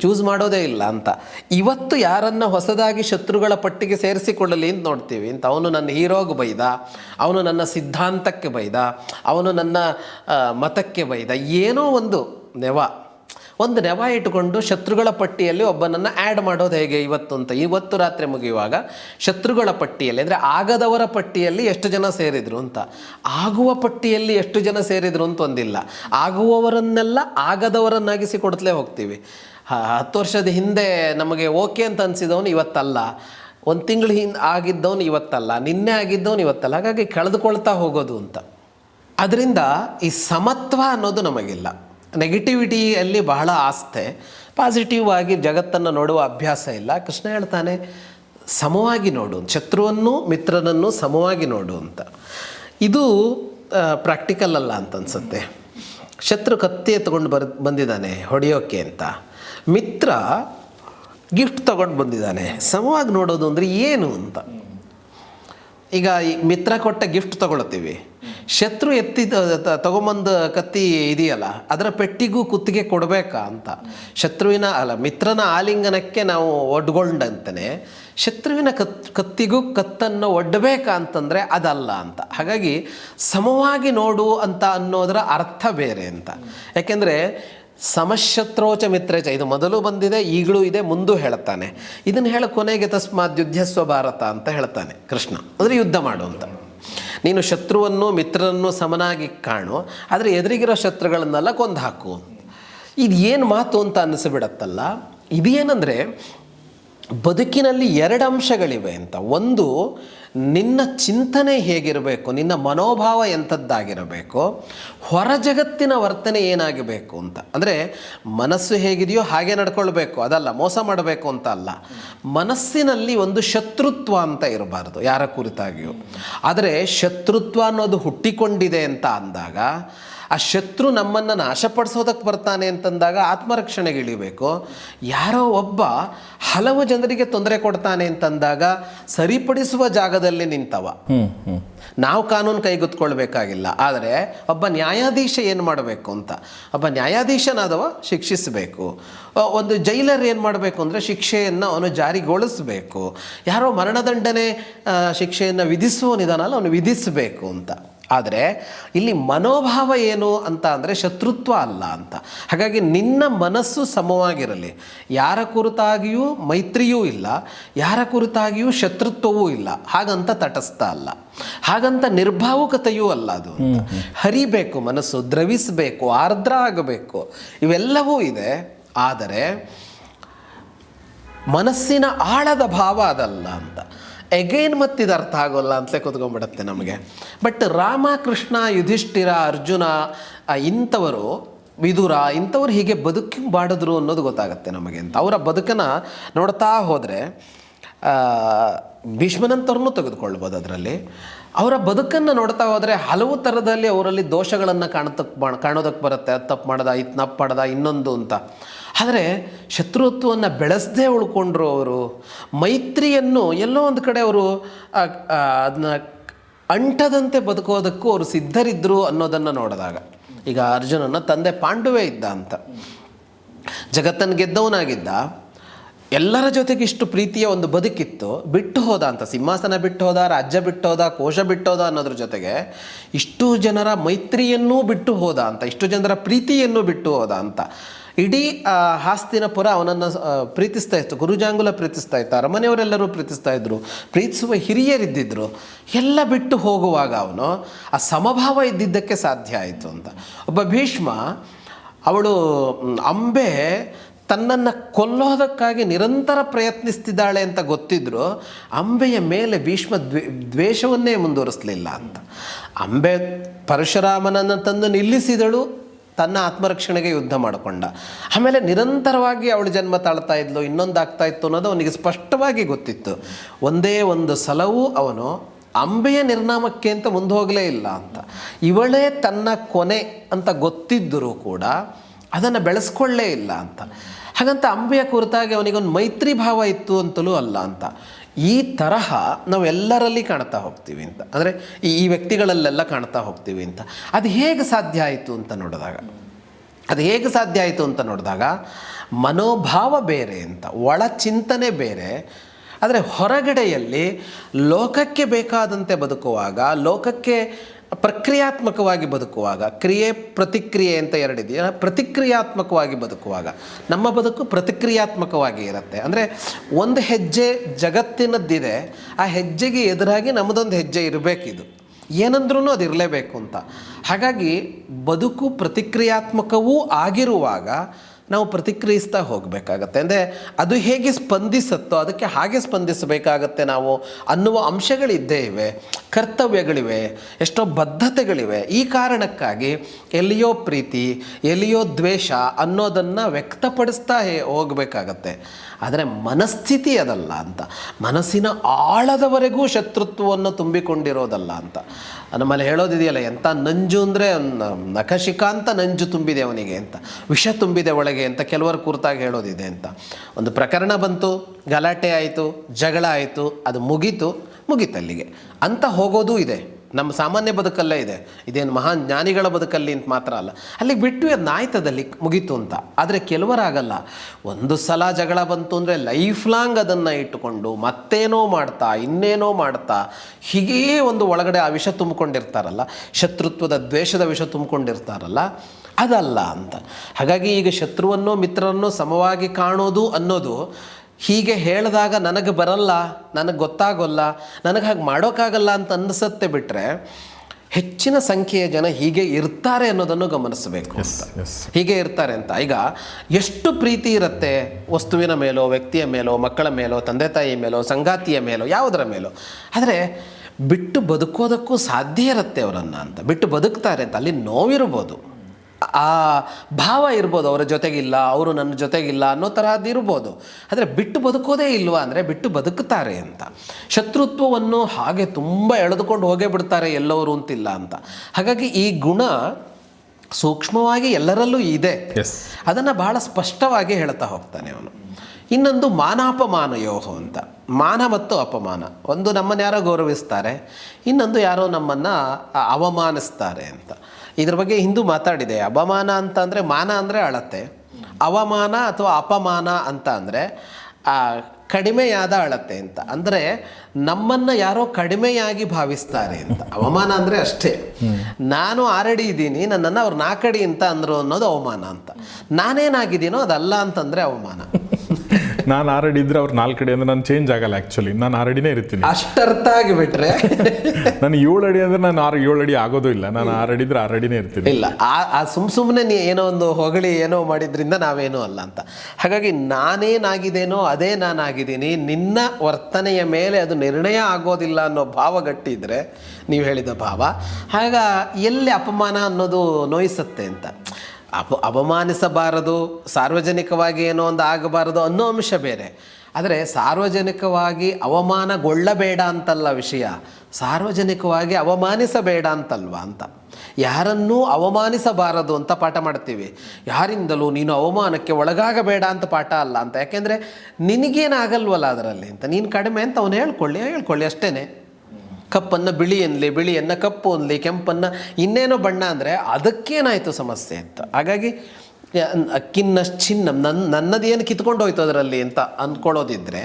S2: ಚೂಸ್ ಮಾಡೋದೇ ಇಲ್ಲ ಅಂತ. ಇವತ್ತು ಯಾರನ್ನ ಹೊಸದಾಗಿ ಶತ್ರುಗಳ ಪಟ್ಟಿಗೆ ಸೇರಿಸಿಕೊಳ್ಳಲಿ ಅಂತ ನೋಡ್ತೀವಿ. ಅಂತ ಅವನು ನನ್ನ ಹೀರೋಗೆ ಬೈದ, ಅವನು ನನ್ನ ಸಿದ್ಧಾಂತಕ್ಕೆ ಬೈದ, ಅವನು ನನ್ನ ಮತಕ್ಕೆ ಬೈದ, ಏನೋ ಒಂದು ನೆವ. ಒಂದು ನೆವ ಇಟ್ಟುಕೊಂಡು ಶತ್ರುಗಳ ಪಟ್ಟಿಯಲ್ಲಿ ಒಬ್ಬನನ್ನು ಆ್ಯಡ್ ಮಾಡೋದು ಹೇಗೆ ಇವತ್ತು ಅಂತ? ಇವತ್ತು ರಾತ್ರಿ ಮುಗಿಯುವಾಗ ಶತ್ರುಗಳ ಪಟ್ಟಿಯಲ್ಲಿ, ಅಂದರೆ ಆಗದವರ ಪಟ್ಟಿಯಲ್ಲಿ ಎಷ್ಟು ಜನ ಸೇರಿದರು ಅಂತ. ಆಗುವ ಪಟ್ಟಿಯಲ್ಲಿ ಎಷ್ಟು ಜನ ಸೇರಿದ್ರು ಅಂತ ಒಂದಿಲ್ಲ. ಆಗುವವರನ್ನೆಲ್ಲ ಆಗದವರನ್ನಾಗಿಸಿ ಕೊಡ್ತಲೇ ಹೋಗ್ತೀವಿ. ಹತ್ತು ವರ್ಷದ ಹಿಂದೆ ನಮಗೆ ಓಕೆ ಅಂತ ಅನಿಸಿದವನು ಇವತ್ತಲ್ಲ. ಒಂದು ತಿಂಗಳು ಹಿಂದೆ ಆಗಿದ್ದವನು ಇವತ್ತಲ್ಲ. ನಿನ್ನೆ ಆಗಿದ್ದವನು ಇವತ್ತಲ್ಲ. ಹಾಗಾಗಿ ಕಳೆದುಕೊಳ್ತಾ ಹೋಗೋದು ಅಂತ. ಅದರಿಂದ ಈ ಸಮತ್ವ ಅನ್ನೋದು ನಮಗಿಲ್ಲ. ನೆಗೆಟಿವಿಟಿಯಲ್ಲಿ ಬಹಳ ಆಸ್ತೆ ಪಾಸಿಟಿವ್ ಆಗಿ ಜಗತ್ತನ್ನು ನೋಡುವ ಅಭ್ಯಾಸ ಇಲ್ಲ. ಕೃಷ್ಣ ಹೇಳ್ತಾನೆ, ಸಮವಾಗಿ ನೋಡು ಶತ್ರುವನ್ನು ಮಿತ್ರನನ್ನು ಸಮವಾಗಿ ನೋಡು ಅಂತ. ಇದು ಪ್ರಾಕ್ಟಿಕಲ್ ಅಲ್ಲ ಅಂತ ಅನ್ಸುತ್ತೆ. ಶತ್ರು ಕತ್ತಿ ತಗೊಂಡು ಬರ್, ಬಂದಿದ್ದಾನೆ ಹೊಡೆಯೋಕ್ಕೆ ಅಂತ. ಮಿತ್ರ ಗಿಫ್ಟ್ ತಗೊಂಡು ಬಂದಿದ್ದಾನೆ. ಸಮವಾಗಿ ನೋಡೋದು ಅಂದರೆ ಏನು ಅಂತ. ಈಗ ಮಿತ್ರ ಕೊಟ್ಟ ಗಿಫ್ಟ್ ತಗೊಳ್ತೀವಿ. ಶತ್ರು ಎತ್ತಿ ತಗೊಂಬಂದ ಕತ್ತಿ ಇದೆಯಲ್ಲ, ಅದರ ಪೆಟ್ಟಿಗೂ ಕುತ್ತಿಗೆ ಕೊಡಬೇಕಾ ಅಂತ. ಶತ್ರುವಿನ, ಅಲ್ಲ, ಮಿತ್ರನ ಆಲಿಂಗನಕ್ಕೆ ನಾವು ಒಡ್ಗೊಂಡಂತಾನೆ, ಶತ್ರುವಿನ ಕತ್, ಕತ್ತಿಗೂ ಕತ್ತನ್ನು ಒಡ್ಡಬೇಕಾ ಅಂತಂದರೆ ಅದಲ್ಲ ಅಂತ. ಹಾಗಾಗಿ ಸಮವಾಗಿ ನೋಡು ಅಂತ ಅನ್ನೋದರ ಅರ್ಥ ಬೇರೆ ಅಂತ. ಯಾಕೆಂದರೆ ಸಮಶತ್ರೋಚ ಮಿತ್ರಚ, ಇದು ಮೊದಲು ಬಂದಿದೆ, ಈಗಲೂ ಇದೆ, ಮುಂದೂ ಹೇಳ್ತಾನೆ. ಇದನ್ನು ಹೇಳ ಕೊನೆಗೆ ತಸ್ಮಾತ್ ಯುದ್ಧಸ್ವ ಭಾರತ ಅಂತ ಹೇಳ್ತಾನೆ ಕೃಷ್ಣ. ಅಂದರೆ ಯುದ್ಧ ಮಾಡು ಅಂತ. ನೀನು ಶತ್ರುವನ್ನು ಮಿತ್ರನನ್ನು ಸಮನಾಗಿ ಕಾಣು, ಆದರೆ ಎದುರಿಗಿರೋ ಶತ್ರುಗಳನ್ನೆಲ್ಲ ಕೊಂದು ಹಾಕು ಇದು ಏನು ಮಾತು ಅಂತ ಅನ್ನಿಸ್ಬಿಡತ್ತಲ್ಲ? ಇದೇನೆಂದರೆ ಬದುಕಿನಲ್ಲಿ ಎರಡು ಅಂಶಗಳಿವೆ ಅಂತ. ಒಂದು ನಿನ್ನ ಚಿಂತನೆ ಹೇಗಿರಬೇಕು, ನಿನ್ನ ಮನೋಭಾವ ಎಂಥದ್ದಾಗಿರಬೇಕು, ಹೊರ ಜಗತ್ತಿನ ವರ್ತನೆ ಏನಾಗಬೇಕು ಅಂತ. ಅಂದರೆ ಮನಸ್ಸು ಹೇಗಿದೆಯೋ ಹಾಗೆ ನಡ್ಕೊಳ್ಬೇಕು, ಅದಲ್ಲ, ಮೋಸ ಮಾಡಬೇಕು ಅಂತ ಅಲ್ಲ. ಮನಸ್ಸಿನಲ್ಲಿ ಒಂದು ಶತ್ರುತ್ವ ಅಂತ ಇರಬಾರ್ದು, ಯಾರ ಕುರಿತಾಗಿಯೂ. ಆದರೆ ಶತ್ರುತ್ವ ಅನ್ನೋದು ಹುಟ್ಟಿಕೊಂಡಿದೆ ಅಂತ ಅಂದಾಗ ಆ ಶತ್ರು ನಮ್ಮನ್ನು ನಾಶಪಡಿಸೋದಕ್ಕೆ ಬರ್ತಾನೆ ಅಂತಂದಾಗ ಆತ್ಮರಕ್ಷಣೆಗೆ ಇಳಿಬೇಕು. ಯಾರೋ ಒಬ್ಬ ಹಲವು ಜನರಿಗೆ ತೊಂದರೆ ಕೊಡ್ತಾನೆ ಅಂತಂದಾಗ ಸರಿಪಡಿಸುವ ಜಾಗದಲ್ಲಿ ನಿಂತವ. ನಾವು ಕಾನೂನು ಕೈಗೆತ್ಕೊಳ್ಬೇಕಾಗಿಲ್ಲ ಆದರೆ ಒಬ್ಬ ನ್ಯಾಯಾಧೀಶ ಏನು ಮಾಡಬೇಕು ಅಂತ? ಒಬ್ಬ ನ್ಯಾಯಾಧೀಶನಾದವ ಶಿಕ್ಷಿಸಬೇಕು. ಒಂದು ಜೈಲರ್ ಏನು ಮಾಡಬೇಕು ಅಂದರೆ ಶಿಕ್ಷೆಯನ್ನು ಅವನು ಜಾರಿಗೊಳಿಸಬೇಕು. ಯಾರೋ ಮರಣದಂಡನೆ ಶಿಕ್ಷೆಯನ್ನು ಶಿಕ್ಷೆಯನ್ನು ನಿಧಾನ ಅವನು ವಿಧಿಸಬೇಕು ಅಂತ. ಆದರೆ ಇಲ್ಲಿ ಮನೋಭಾವ ಏನು ಅಂತ ಅಂದರೆ ಶತ್ರುತ್ವ ಅಲ್ಲ ಅಂತ. ಹಾಗಾಗಿ ನಿನ್ನ ಮನಸ್ಸು ಸಮವಾಗಿರಲಿ. ಯಾರ ಕುರಿತಾಗಿಯೂ ಮೈತ್ರಿಯೂ ಇಲ್ಲ ಯಾರ ಕುರಿತಾಗಿಯೂ ಶತ್ರುತ್ವವೂ ಇಲ್ಲ. ಹಾಗಂತ ತಟಸ್ಥ ಅಲ್ಲ. ಹಾಗಂತ ನಿರ್ಭಾವುಕತೆಯೂ ಅಲ್ಲ ಅದು ಹರಿಬೇಕು ಮನಸ್ಸು ದ್ರವಿಸಬೇಕು ಆರ್ದ್ರ ಆಗಬೇಕು. ಇವೆಲ್ಲವೂ ಇದೆ. ಆದರೆ ಮನಸ್ಸಿನ ಆಳದ ಭಾವ ಅದಲ್ಲ ಅಂತ. ಎಗೈನ್ ಇದು ಅರ್ಥ ಆಗೋಲ್ಲ ಅಂತಲೇ ಕೂತ್ಕೊಂಡ್ಬಿಡತ್ತೆ ನಮಗೆ. ಬಟ್ ರಾಮ ಕೃಷ್ಣ ಯುಧಿಷ್ಠಿರ, ಅರ್ಜುನ ಇಂಥವರು, ವಿದುರ, ಇಂಥವ್ರು ಹೀಗೆ ಬದುಕಿ ಬಾಡಿದ್ರು ಅನ್ನೋದು ಗೊತ್ತಾಗುತ್ತೆ ನಮಗೆ ಅಂತ. ಅವರ ಬದುಕನ್ನು ನೋಡ್ತಾ ಹೋದರೆ ಭೀಷ್ಮನಂತವ್ರನ್ನೂ ತೆಗೆದುಕೊಳ್ಬೋದು ಅದರಲ್ಲಿ. ಅವರ ಬದುಕನ್ನು ನೋಡ್ತಾ ಹೋದರೆ ಹಲವು ಥರದಲ್ಲಿ ಅವರಲ್ಲಿ ದೋಷಗಳನ್ನು ಕಾಣತಕ್ಕೆ ಕಾಣೋದಕ್ಕೆ ಬರುತ್ತೆ. ಅದು ತಪ್ಪು ಮಾಡ್ದ, ಇದು ತಪ್ಪು ಮಾಡ್ದ, ಇನ್ನೊಂದು ಅಂತ. ಆದರೆ ಶತ್ರುತ್ವವನ್ನು ಬೆಳೆಸದೇ ಉಳ್ಕೊಂಡ್ರು ಅವರು. ಮೈತ್ರಿಯನ್ನು ಎಲ್ಲೋ ಒಂದು ಕಡೆ ಅವರು ಅದನ್ನ ಅಂಟದಂತೆ ಬದುಕೋದಕ್ಕೂ ಅವರು ಸಿದ್ಧರಿದ್ದರು ಅನ್ನೋದನ್ನು ನೋಡಿದಾಗ. ಈಗ ಅರ್ಜುನನ ತಂದೆ ಪಾಂಡುವೆ ಇದ್ದ ಅಂತ. ಜಗತ್ತನ್ನು ಗೆದ್ದವನಾಗಿದ್ದ. ಎಲ್ಲರ ಜೊತೆಗೆ ಇಷ್ಟು ಪ್ರೀತಿಯ ಒಂದು ಬದುಕಿತ್ತು. ಬಿಟ್ಟು ಹೋದ ಅಂತ, ಸಿಂಹಾಸನ ಬಿಟ್ಟು ಹೋದ, ರಾಜ್ಯ ಬಿಟ್ಟು ಹೋದ, ಕೋಶ ಬಿಟ್ಟು ಹೋದ ಅನ್ನೋದ್ರ ಜೊತೆಗೆ ಇಷ್ಟು ಜನರ ಮೈತ್ರಿಯನ್ನೂ ಬಿಟ್ಟು ಹೋದ ಅಂತ, ಇಷ್ಟು ಜನರ ಪ್ರೀತಿಯನ್ನು ಬಿಟ್ಟು ಹೋದ ಅಂತ. ಇಡೀ ಹಾಸ್ತಿನಪುರ ಅವನನ್ನು ಪ್ರೀತಿಸ್ತಾ ಇತ್ತು. ಗುರುಜಾಂಗುಲ ಪ್ರೀತಿಸ್ತಾ ಇತ್ತು. ಅರಮನೆಯವರೆಲ್ಲರೂ ಪ್ರೀತಿಸ್ತಾ ಇದ್ದರು ಪ್ರೀತಿಸುವ ಹಿರಿಯರಿದ್ದಿದ್ರು. ಎಲ್ಲ ಬಿಟ್ಟು ಹೋಗುವಾಗ ಅವನು ಆ ಸಮಭಾವ ಇದ್ದಿದ್ದಕ್ಕೆ ಸಾಧ್ಯ ಆಯಿತು ಅಂತ. ಒಬ್ಬ ಭೀಷ್ಮ, ಅವಳು ಅಂಬೆ ತನ್ನನ್ನು ಕೊಲ್ಲೋದಕ್ಕಾಗಿ ನಿರಂತರ ಪ್ರಯತ್ನಿಸ್ತಿದ್ದಾಳೆ ಅಂತ ಗೊತ್ತಿದ್ರು. ಅಂಬೆಯ ಮೇಲೆ ಭೀಷ್ಮ ದ್ವೇ, ದ್ವೇಷವನ್ನೇ ಮುಂದುವರಿಸಲಿಲ್ಲ ಅಂತ. ಅಂಬೆ ಪರಶುರಾಮನನ್ನು ತಂದು ನಿಲ್ಲಿಸಿದಳು. ತನ್ನ ಆತ್ಮರಕ್ಷಣೆಗೆ ಯುದ್ಧ ಮಾಡಿಕೊಂಡ. ಆಮೇಲೆ ನಿರಂತರವಾಗಿ ಅವಳು ಜನ್ಮ ತಾಳ್ತಾ ಇದ್ಲು ಇನ್ನೊಂದು ಆಗ್ತಾ ಇತ್ತು ಅನ್ನೋದು ಅವನಿಗೆ ಸ್ಪಷ್ಟವಾಗಿ ಗೊತ್ತಿತ್ತು. ಒಂದೇ ಒಂದು ಸಲವೂ ಅವನು ಅಂಬೆಯ ನಿರ್ನಾಮಕ್ಕೆ ಅಂತ ಮುಂದೆ ಹೋಗಲೇ ಇಲ್ಲ ಅಂತ. ಇವಳೇ ತನ್ನ ಕೊನೆ ಅಂತ ಗೊತ್ತಿದ್ದರೂ ಕೂಡ ಅದನ್ನು ಬೆಳೆಸ್ಕೊಳ್ಳೇ ಇಲ್ಲ ಅಂತ. ಹಾಗಂತ ಅಂಬೆಯ ಕುರಿತಾಗಿ ಅವನಿಗೊಂದು ಮೈತ್ರಿ ಭಾವ ಇತ್ತು ಅಂತಲೂ ಅಲ್ಲ ಅಂತ. ಈ ತರಹ ನಾವೆಲ್ಲರಲ್ಲಿ ಕಾಣ್ತಾ ಹೋಗ್ತೀವಿ ಅಂತ. ಅಂದರೆ ಈ ಈ ವ್ಯಕ್ತಿಗಳಲ್ಲೆಲ್ಲ ಕಾಣ್ತಾ ಹೋಗ್ತೀವಿ ಅಂತ. ಅದು ಹೇಗೆ ಸಾಧ್ಯ ಆಯಿತು ಅಂತ ನೋಡಿದಾಗ, ಅದು ಹೇಗೆ ಸಾಧ್ಯ ಆಯಿತು ಅಂತ ನೋಡಿದಾಗ ಮನೋಭಾವ ಬೇರೆ ಅಂತ, ಒಳ ಚಿಂತನೆ ಬೇರೆ. ಆದರೆ ಹೊರಗಡೆಯಲ್ಲಿ ಲೋಕಕ್ಕೆ ಬೇಕಾದಂತೆ ಬದುಕುವಾಗ, ಲೋಕಕ್ಕೆ ಪ್ರಕ್ರಿಯಾತ್ಮಕವಾಗಿ ಬದುಕುವಾಗ, ಕ್ರಿಯೆ ಪ್ರತಿಕ್ರಿಯೆ ಅಂತ ಎರಡಿದೆಯಾ? ಪ್ರತಿಕ್ರಿಯಾತ್ಮಕವಾಗಿ ಬದುಕುವಾಗ. ನಮ್ಮ ಬದುಕು ಪ್ರತಿಕ್ರಿಯಾತ್ಮಕವಾಗಿ ಇರುತ್ತೆ. ಅಂದರೆ ಒಂದು ಹೆಜ್ಜೆ ಜಗತ್ತಿನದ್ದಿದೆ, ಆ ಹೆಜ್ಜೆಗೆ ಎದುರಾಗಿ ನಮ್ಮದೊಂದು ಹೆಜ್ಜೆ ಇರಬೇಕಿದು. ಏನಂದ್ರೂ ಅದು ಇರಲೇಬೇಕು ಅಂತ. ಹಾಗಾಗಿ ಬದುಕು ಪ್ರತಿಕ್ರಿಯಾತ್ಮಕವೂ ಆಗಿರುವಾಗ ನಾವು ಪ್ರತಿಕ್ರಿಯಿಸ್ತಾ ಹೋಗಬೇಕಾಗತ್ತೆ. ಅಂದರೆ ಅದು ಹೇಗೆ ಸ್ಪಂದಿಸುತ್ತೋ, ಅದಕ್ಕೆ ಹಾಗೆ ಸ್ಪಂದಿಸಬೇಕಾಗತ್ತೆ ನಾವು ಅನ್ನುವ ಅಂಶಗಳಿದ್ದೇ ಇವೆ, ಕರ್ತವ್ಯಗಳಿವೆ, ಎಷ್ಟೋ ಬದ್ಧತೆಗಳಿವೆ. ಈ ಕಾರಣಕ್ಕಾಗಿ ಎಲ್ಲಿಯೋ ಪ್ರೀತಿ, ಎಲ್ಲಿಯೋ ದ್ವೇಷ ಅನ್ನೋದನ್ನು ವ್ಯಕ್ತಪಡಿಸ್ತಾ ಹೋಗಬೇಕಾಗತ್ತೆ. ಆದರೆ ಮನಸ್ಥಿತಿ ಅದಲ್ಲ ಅಂತ. ಮನಸ್ಸಿನ ಆಳದವರೆಗೂ ಶತ್ರುತ್ವವನ್ನು ತುಂಬಿಕೊಂಡಿರೋದಲ್ಲ ಅಂತ. ನಮ್ಮಲ್ಲಿ ಹೇಳೋದಿದೆಯಲ್ಲ ಎಂಥ ನಂಜು ಅಂದರೆ ನಖಶಿಕಾಂತ ನಂಜು ತುಂಬಿದೆ ಅವನಿಗೆ ಅಂತ. ವಿಷ ತುಂಬಿದೆ ಒಳಗೆ ಅಂತ ಕೆಲವರು ಕುರ್ತಾಗಿ ಹೇಳೋದಿದೆ ಅಂತ. ಒಂದು ಪ್ರಕರಣ ಬಂತು, ಗಲಾಟೆ ಆಯಿತು, ಜಗಳ ಆಯಿತು, ಅದು ಮುಗೀತು, ಮುಗೀತಲ್ಲಿಗೆ. ಅಂತ ಹೋಗೋದೂ ಇದೆ. ನಮ್ಮ ಸಾಮಾನ್ಯ ಬದುಕಲ್ಲೇ ಇದೆ. ಇದೇನು ಮಹಾನ್ ಜ್ಞಾನಿಗಳ ಬದುಕಲ್ಲಿ ಅಂತ ಮಾತ್ರ ಅಲ್ಲ. ಅಲ್ಲಿಗೆ ಬಿಟ್ಟು ನಾಯ್ತದಲ್ಲಿ ಮುಗೀತು ಅಂತ. ಆದರೆ ಕೆಲವರಾಗಲ್ಲ. ಒಂದು ಸಲ ಜಗಳ ಬಂತು ಅಂದರೆ ಲೈಫ್ ಲಾಂಗ್ ಅದನ್ನು ಇಟ್ಟುಕೊಂಡು ಮತ್ತೇನೋ ಮಾಡ್ತಾ, ಇನ್ನೇನೋ ಮಾಡ್ತಾ, ಹೀಗೇ ಒಂದು ಒಳಗಡೆ ಆ ವಿಷ ತುಂಬಿಕೊಂಡಿರ್ತಾರಲ್ಲ. ಶತ್ರುತ್ವದ ದ್ವೇಷದ ವಿಷ ತುಂಬಿಕೊಂಡಿರ್ತಾರಲ್ಲ. ಅದಲ್ಲ ಅಂತ. ಹಾಗಾಗಿ ಈಗ ಶತ್ರುವನ್ನೋ, ಮಿತ್ರರನ್ನೋ ಸಮವಾಗಿ ಕಾಣೋದು ಅನ್ನೋದು ಹೀಗೆ ಹೇಳಿದಾಗ ನನಗೆ ಬರಲ್ಲ ನನಗೆ ಗೊತ್ತಾಗೋಲ್ಲ ನನಗೆ ಹಾಗೆ ಮಾಡೋಕ್ಕಾಗಲ್ಲ ಅಂತ ಅನ್ನಿಸುತ್ತೆ ಬಿಟ್ಟರೆ ಹೆಚ್ಚಿನ ಸಂಖ್ಯೆಯ ಜನ ಹೀಗೆ ಇರ್ತಾರೆ ಅನ್ನೋದನ್ನು ಗಮನಿಸಬೇಕು ಅಂತ. ಹೀಗೆ ಇರ್ತಾರೆ ಅಂತ. ಈಗ ಎಷ್ಟು ಪ್ರೀತಿ ಇರುತ್ತೆ ವಸ್ತುವಿನ ಮೇಲೋ ವ್ಯಕ್ತಿಯ ಮೇಲೋ ಮಕ್ಕಳ ಮೇಲೋ ತಂದೆ ತಾಯಿ ಮೇಲೋ ಸಂಗಾತಿಯ ಮೇಲೋ ಯಾವುದರ ಮೇಲೋ. ಆದರೆ ಬಿಟ್ಟು ಬದುಕೋದಕ್ಕೂ ಸಾಧ್ಯ ಇರುತ್ತೆ ಅವರನ್ನು ಅಂತ. ಬಿಟ್ಟು ಬದುಕ್ತಾರೆ ಅಂತ. ಅಲ್ಲಿ ನೋವಿರ್ಬೋದು. ಆ ಭಾವ ಇರ್ಬೋದು ಅವರ ಜೊತೆಗಿಲ್ಲ ಅವರು ನನ್ನ ಜೊತೆಗಿಲ್ಲ ಅನ್ನೋ ತರಹದ್ದು ಇರ್ಬೋದು. ಆದರೆ ಬಿಟ್ಟು ಬದುಕೋದೇ ಇಲ್ವಾ ಅಂದರೆ ಬಿಟ್ಟು ಬದುಕುತ್ತಾರೆ ಅಂತ. ಶತ್ರುತ್ವವನ್ನು ಹಾಗೆ ತುಂಬ ಎಳೆದುಕೊಂಡು ಹೋಗೇ ಬಿಡ್ತಾರೆ ಎಲ್ಲವರು ಅಂತಿಲ್ಲ ಅಂತ. ಹಾಗಾಗಿ ಈ ಗುಣ ಸೂಕ್ಷ್ಮವಾಗಿ ಎಲ್ಲರಲ್ಲೂ ಇದೆ. ಅದನ್ನು ಬಹಳ ಸ್ಪಷ್ಟವಾಗಿ ಹೇಳ್ತಾ ಹೋಗ್ತಾನೆ ಅವನು. ಇನ್ನೊಂದು ಮಾನಾಪಮಾನಯೋಹೋ ಅಂತ. ಮಾನ ಮತ್ತು ಅಪಮಾನ. ಒಂದು ನಮ್ಮನ್ನು ಯಾರೋ ಗೌರವಿಸ್ತಾರೆ ಇನ್ನೊಂದು ಯಾರೋ ನಮ್ಮನ್ನು ಅವಮಾನಿಸ್ತಾರೆ ಅಂತ. ಇದ್ರ ಬಗ್ಗೆ ಹಿಂದೂ ಮಾತಾಡಿದೆ. ಅಪಮಾನ ಅಂತ ಅಂದರೆ ಮಾನ ಅಂದರೆ ಅಳತೆ. ಅವಮಾನ ಅಥವಾ ಅಪಮಾನ ಅಂತ ಅಂದರೆ ಕಡಿಮೆಯಾದ ಅಳತೆ ಅಂತ. ಅಂದರೆ ನಮ್ಮನ್ನು ಯಾರೋ ಕಡಿಮೆಯಾಗಿ ಭಾವಿಸ್ತಾರೆ ಅಂತ. ಅವಮಾನ ಅಂದರೆ ಅಷ್ಟೇ. ನಾನು ಆರಡಿ ಇದ್ದೀನಿ, ನನ್ನನ್ನು ಅವ್ರು ನಾಲ್ಕಡಿ ಅಂತ ಅಂದರು ಅನ್ನೋದು ಅವಮಾನ ಅಂತ. ನಾನೇನಾಗಿದ್ದೀನೋ ಅದಲ್ಲ ಅಂತಂದರೆ ಅವಮಾನ.
S1: ನಾನು ಆರಡಿ ಇದ್ರೆ ಅವ್ರು ನಾಲ್ಕು ಅಡಿ ಅಂದ್ರೆ ನಾನು ಚೇಂಜ್ ಆಗಲ್ಲ ಆ್ಯಕ್ಚುಲಿ ನಾನು ಆರಡಿನೇ ಇರ್ತೀನಿ.
S2: ಅಷ್ಟರ್ಥ ಆಗಿಬಿಟ್ರೆ.
S1: ನಾನು ಏಳು ಅಡಿ ಅಂದ್ರೆ ನಾನು ಆರು ಏಳು ಅಡಿ ಆಗೋದು ಇಲ್ಲ. ನಾನು ಆರು ಅಡಿ ಇದ್ರೆ ಆರಡಿನೇ ಇರ್ತೀನಿ.
S2: ಇಲ್ಲ. ಆ ಆ ಸುಮ್ ಸುಮ್ಮನೆ ನೀ ಏನೋ ಒಂದು ಹೊಗಳಿ ಏನೋ ಮಾಡಿದ್ರಿಂದ ನಾವೇನೋ ಅಲ್ಲ ಅಂತ. ಹಾಗಾಗಿ ನಾನೇನಾಗಿದ್ದೇನೋ ಅದೇ ನಾನಾಗಿದ್ದೀನಿ. ನಿನ್ನ ವರ್ತನೆಯ ಮೇಲೆ ಅದು ನಿರ್ಣಯ ಆಗೋದಿಲ್ಲ ಅನ್ನೋ ಭಾವ ಗಟ್ಟಿದ್ರೆ ನೀವು ಹೇಳಿದ ಭಾವ. ಆಗ ಎಲ್ಲಿ ಅಪಮಾನ ಅನ್ನೋದು ನೋಯಿಸುತ್ತೆ ಅಂತ. ಅಪ ಅವಮಾನಿಸಬಾರದು ಸಾರ್ವಜನಿಕವಾಗಿ ಏನೋ ಒಂದು ಆಗಬಾರದು ಅನ್ನೋ ಅಂಶ ಬೇರೆ. ಆದರೆ ಸಾರ್ವಜನಿಕವಾಗಿ ಅವಮಾನಗೊಳ್ಳಬೇಡ ಅಂತಲ್ಲ ವಿಷಯ. ಸಾರ್ವಜನಿಕವಾಗಿ ಅವಮಾನಿಸಬೇಡ ಅಂತಲ್ವ ಅಂತ. ಯಾರನ್ನೂ ಅವಮಾನಿಸಬಾರದು ಅಂತ ಪಾಠ ಮಾಡ್ತೀವಿ. ಯಾರಿಂದಲೂ ನೀನು ಅವಮಾನಕ್ಕೆ ಒಳಗಾಗಬೇಡ ಅಂತ ಪಾಠ ಅಲ್ಲ ಅಂತ. ಯಾಕೆಂದರೆ ನಿನಗೇನಾಗಲ್ವಲ್ಲ ಅದರಲ್ಲಿ ಅಂತ. ನೀನು ಕಡಿಮೆ ಅಂತ ಅವನು ಹೇಳ್ಕೊಳ್ಳಿ ಹೇಳ್ಕೊಳ್ಳಿ ಅಷ್ಟೇ ಕಪ್ಪನ್ನು ಬಿಳಿ ಅನ್ಲಿ ಬಿಳಿಯನ್ನು ಕಪ್ಪು ಅನ್ಲಿ ಕೆಂಪನ್ನು ಇನ್ನೇನೋ ಬಣ್ಣ ಅಂದರೆ ಅದಕ್ಕೇನಾಯಿತು ಸಮಸ್ಯೆ ಅಂತ. ಹಾಗಾಗಿ ಕಿನ್ನ ಚಿನ್ನ ನನ್ನ ನನ್ನದೇನು ಕಿತ್ಕೊಂಡು ಹೋಯ್ತು ಅದರಲ್ಲಿ ಅಂತ ಅಂದ್ಕೊಳ್ಳೋದಿದ್ರೆ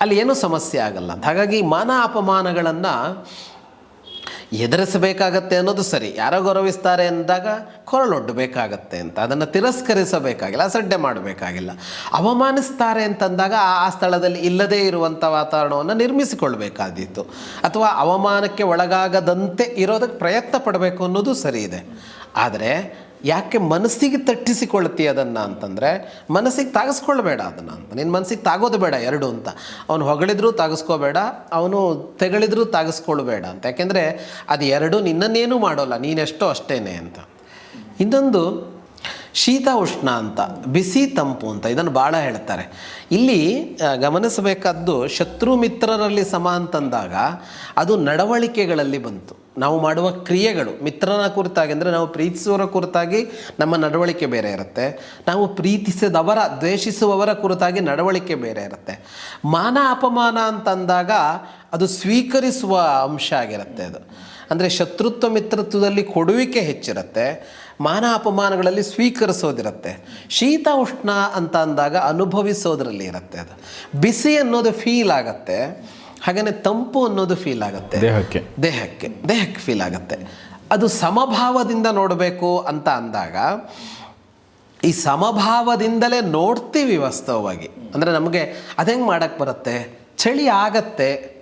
S2: ಅಲ್ಲಿ ಏನೂ ಸಮಸ್ಯೆ ಆಗಲ್ಲ ಅಂತ. ಹಾಗಾಗಿ ಮಾನ ಅಪಮಾನಗಳನ್ನು ಎದುರಿಸಬೇಕಾಗತ್ತೆ ಅನ್ನೋದು ಸರಿ. ಯಾರೋ ಗೌರವಿಸ್ತಾರೆ ಅಂದಾಗ ಕೊರಳೊಡ್ಡಬೇಕಾಗತ್ತೆ ಅಂತ, ಅದನ್ನು ತಿರಸ್ಕರಿಸಬೇಕಾಗಿಲ್ಲ, ಅಸಡ್ಡೆ ಮಾಡಬೇಕಾಗಿಲ್ಲ. ಅವಮಾನಿಸ್ತಾರೆ ಅಂತಂದಾಗ ಆ ಸ್ಥಳದಲ್ಲಿ ಇಲ್ಲದೇ ಇರುವಂಥ ವಾತಾವರಣವನ್ನು ನಿರ್ಮಿಸಿಕೊಳ್ಬೇಕಾದೀತು. ಅಥವಾ ಅವಮಾನಕ್ಕೆ ಒಳಗಾಗದಂತೆ ಇರೋದಕ್ಕೆ ಪ್ರಯತ್ನ ಪಡಬೇಕು ಅನ್ನೋದು ಸರಿ ಇದೆ. ಆದರೆ ಯಾಕೆ ಮನಸ್ಸಿಗೆ ತಟ್ಟಿಸಿಕೊಳ್ತೀಯ ಅದನ್ನು ಅಂತಂದರೆ, ಮನಸ್ಸಿಗೆ ತಾಗಿಸ್ಕೊಳ್ಬೇಡ ಅದನ್ನು ಅಂತ. ನಿನ್ನ ಮನಸ್ಸಿಗೆ ತಾಗೋದು ಬೇಡ ಎರಡು ಅಂತ. ಅವನು ಹೊಗಳಿದ್ರೂ ತಾಗಿಸ್ಕೋಬೇಡ, ಅವನು ತೆಗಳಿದ್ರೂ ತಾಗಿಸ್ಕೊಳ್ಬೇಡ ಅಂತ. ಯಾಕೆಂದರೆ ಅದು ಎರಡು ನಿನ್ನನ್ನೇನೂ ಮಾಡೋಲ್ಲ, ನೀನೆಷ್ಟೋ ಅಷ್ಟೇನೆ ಅಂತ. ಇನ್ನೊಂದು ಶೀತ ಉಷ್ಣ ಅಂತ, ಬಿಸಿ ತಂಪು ಅಂತ, ಇದನ್ನು ಭಾಳ ಹೇಳ್ತಾರೆ. ಇಲ್ಲಿ ಗಮನಿಸಬೇಕಾದ್ದು ಶತ್ರು ಮಿತ್ರರಲ್ಲಿ ಸಮ ಅಂತಂದಾಗ ಅದು ನಡವಳಿಕೆಗಳಲ್ಲಿ ಬಂತು. ನಾವು ಮಾಡುವ ಕ್ರಿಯೆಗಳು, ಮಿತ್ರನ ಕುರಿತಾಗಿ ಅಂದರೆ ನಾವು ಪ್ರೀತಿಸುವವರ ಕುರಿತಾಗಿ ನಮ್ಮ ನಡವಳಿಕೆ ಬೇರೆ ಇರುತ್ತೆ. ನಾವು ಪ್ರೀತಿಸಿದವರ, ದ್ವೇಷಿಸುವವರ ಕುರಿತಾಗಿ ನಡವಳಿಕೆ ಬೇರೆ ಇರುತ್ತೆ. ಮಾನ ಅಪಮಾನ ಅಂತಂದಾಗ ಅದು ಸ್ವೀಕರಿಸುವ ಅಂಶ ಆಗಿರುತ್ತೆ ಅದು. ಅಂದರೆ ಶತ್ರುತ್ವ ಮಿತ್ರತ್ವದಲ್ಲಿ ಕೊಡುವಿಕೆ ಹೆಚ್ಚಿರುತ್ತೆ. ಮಾನ ಅಪಮಾನಗಳಲ್ಲಿ ಸ್ವೀಕರಿಸೋದಿರುತ್ತೆ. ಶೀತ ಉಷ್ಣ ಅಂತ ಅಂದಾಗ ಅನುಭವಿಸೋದ್ರಲ್ಲಿ ಇರುತ್ತೆ ಅದು. ಬಿಸಿ ಅನ್ನೋದು ಫೀಲ್ ಆಗುತ್ತೆ ಹಾಗೆಯೇ ತಂಪು ಅನ್ನೋದು ಫೀಲ್ ಆಗುತ್ತೆ.
S1: ದೇಹಕ್ಕೆ.
S2: ದೇಹಕ್ಕೆ ದೇಹಕ್ಕೆ ಫೀಲ್ ಆಗುತ್ತೆ. ಅದು ಸಮಭಾವದಿಂದ ನೋಡಬೇಕು ಅಂತ ಅಂದಾಗ ಈ ಸಮಭಾವದಿಂದಲೇ ನೋಡ್ತೀವಿ ವಾಸ್ತವವಾಗಿ. ಅಂದರೆ ನಮಗೆ ಅದೇಂಗೆ ಮಾಡೋಕ್ಕೆ ಬರುತ್ತೆ? ಚಳಿ ಆಗತ್ತೆ.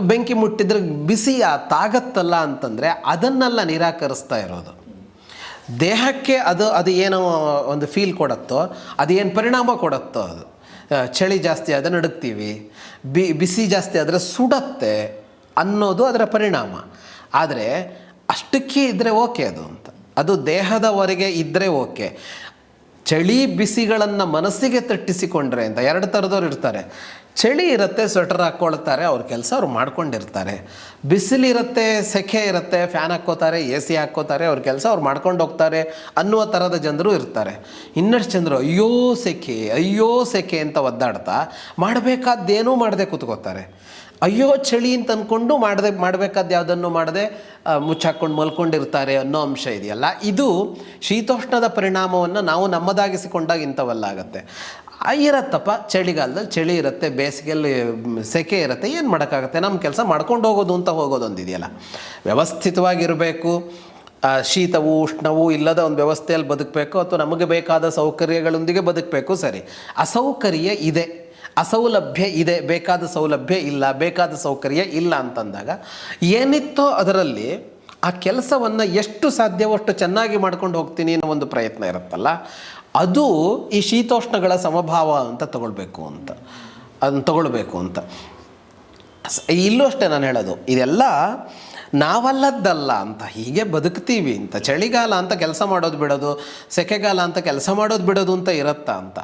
S2: ಬೆಂಕಿ ಮುಟ್ಟಿದ್ರೆ ಬಿಸಿ ತಾಗತ್ತಲ್ಲ ಅಂತಂದರೆ ಅದನ್ನೆಲ್ಲ ನಿರಾಕರಿಸ್ತಾ ಇರೋದು. ದೇಹಕ್ಕೆ ಅದು ಅದು ಏನೋ ಒಂದು ಫೀಲ್ ಕೊಡುತ್ತೋ, ಅದು ಏನು ಪರಿಣಾಮ ಕೊಡುತ್ತೋ ಅದು. ಚಳಿ ಜಾಸ್ತಿ ಆದರೆ ನಡುಕ್ತೀವಿ ಬಿ, ಬಿಸಿ ಜಾಸ್ತಿ ಆದರೆ ಸುಡತ್ತೆ ಅನ್ನೋದು ಅದರ ಪರಿಣಾಮ. ಆದರೆ ಅಷ್ಟಕ್ಕೆ ಇದ್ದರೆ ಓಕೆ ಅದು ಅಂತ. ಅದು ದೇಹದವರೆಗೆ ಇದ್ದರೆ ಓಕೆ ಚಳಿ, ಬಿಸಿಗಳನ್ನು ಮನಸ್ಸಿಗೆ ತಟ್ಟಿಸಿಕೊಂಡ್ರೆ ಅಂತ, ಎರಡು ಥರದವ್ರು ಇರ್ತಾರೆ. ಚಳಿ ಇರುತ್ತೆ ಸ್ವೆಟರ್ ಹಾಕ್ಕೊಳ್ತಾರೆ ಅವ್ರ ಕೆಲಸ ಅವ್ರು ಮಾಡ್ಕೊಂಡಿರ್ತಾರೆ. ಬಿಸಿಲಿರುತ್ತೆ, ಸೆಖೆ ಇರುತ್ತೆ ಫ್ಯಾನ್ ಹಾಕ್ಕೋತಾರೆ ಎ ಸಿ ಹಾಕ್ಕೋತಾರೆ, ಅವ್ರ ಕೆಲಸ ಅವ್ರು ಮಾಡ್ಕೊಂಡು ಹೋಗ್ತಾರೆ ಅನ್ನುವ ಥರದ ಜನರು ಇರ್ತಾರೆ. ಇನ್ನಷ್ಟು ಜನರು ಅಯ್ಯೋ ಸೆಖೆ ಅಯ್ಯೋ ಸೆಖೆ ಅಂತ ಒದ್ದಾಡ್ತಾ ಮಾಡಬೇಕಾದ್ದೇನೂ ಮಾಡದೆ ಕೂತ್ಕೋತಾರೆ. ಅಯ್ಯೋ ಚಳಿ ಅಂತ ಅಂದ್ಕೊಂಡು ಮಾಡದೆ, ಮಾಡಬೇಕಾದ ಯಾವುದನ್ನು ಮಾಡದೆ ಮುಚ್ಚಾಕೊಂಡು ಮಲ್ಕೊಂಡಿರ್ತಾರೆ ಅನ್ನೋ ಅಂಶ ಇದೆಯಲ್ಲ. ಇದು ಶೀತೋಷ್ಣದ ಪರಿಣಾಮವನ್ನು ನಾವು ನಮ್ಮದಾಗಿಸಿಕೊಂಡಾಗ ಇಂಥವೆಲ್ಲ ಆಗುತ್ತೆ ಇರತ್ತಪ್ಪ. ಚಳಿಗಾಲದಲ್ಲಿ ಚಳಿ ಇರುತ್ತೆ, ಬೇಸಿಗೆಯಲ್ಲಿ ಸೆಕೆ ಇರುತ್ತೆ, ಏನು ಮಾಡೋಕ್ಕಾಗತ್ತೆ? ನಮ್ಮ ಕೆಲಸ ಮಾಡ್ಕೊಂಡು ಹೋಗೋದು ಅಂತ ಹೋಗೋದೊಂದು ಇದೆಯಲ್ಲ ವ್ಯವಸ್ಥಿತವಾಗಿರಬೇಕು ಶೀತವು, ಉಷ್ಣವು ಇಲ್ಲದ ಒಂದು ವ್ಯವಸ್ಥೆಯಲ್ಲಿ ಬದುಕಬೇಕು, ಅಥವಾ ನಮಗೆ ಬೇಕಾದ ಸೌಕರ್ಯಗಳೊಂದಿಗೆ ಬದುಕಬೇಕು, ಸರಿ. ಅಸೌಕರ್ಯ ಇದೆ. ಅಸೌಲಭ್ಯ ಇದೆ. ಬೇಕಾದ ಸೌಲಭ್ಯ ಇಲ್ಲ, ಬೇಕಾದ ಸೌಕರ್ಯ ಇಲ್ಲ ಅಂತಂದಾಗ ಏನಿತ್ತೋ ಅದರಲ್ಲಿ ಆ ಕೆಲಸವನ್ನು ಎಷ್ಟು ಸಾಧ್ಯವೋ ಅಷ್ಟು ಚೆನ್ನಾಗಿ ಮಾಡ್ಕೊಂಡು ಹೋಗ್ತೀನಿ ಅನ್ನೋ ಒಂದು ಪ್ರಯತ್ನ ಇರುತ್ತಲ್ಲ. ಅದು ಈ ಶೀತೋಷ್ಣಗಳ ಸಮಭಾವ ಅಂತ ತಗೊಳ್ಬೇಕು ಅಂತ, ಅದನ್ನು ತಗೊಳ್ಬೇಕು ಅಂತ. ಇಲ್ಲೂ ಅಷ್ಟೇ ನಾನು ಹೇಳೋದು, ಇದೆಲ್ಲ ನಾವಲ್ಲದ್ದಲ್ಲ ಅಂತ, ಹೀಗೆ ಬದುಕ್ತೀವಿ ಅಂತ. ಚಳಿಗಾಲ ಅಂತ ಕೆಲಸ ಮಾಡೋದು ಬಿಡೋದು, ಸೆಕೆಗಾಲ ಅಂತ ಕೆಲಸ ಮಾಡೋದು ಬಿಡೋದು ಅಂತ ಇರುತ್ತಾ ಅಂತ.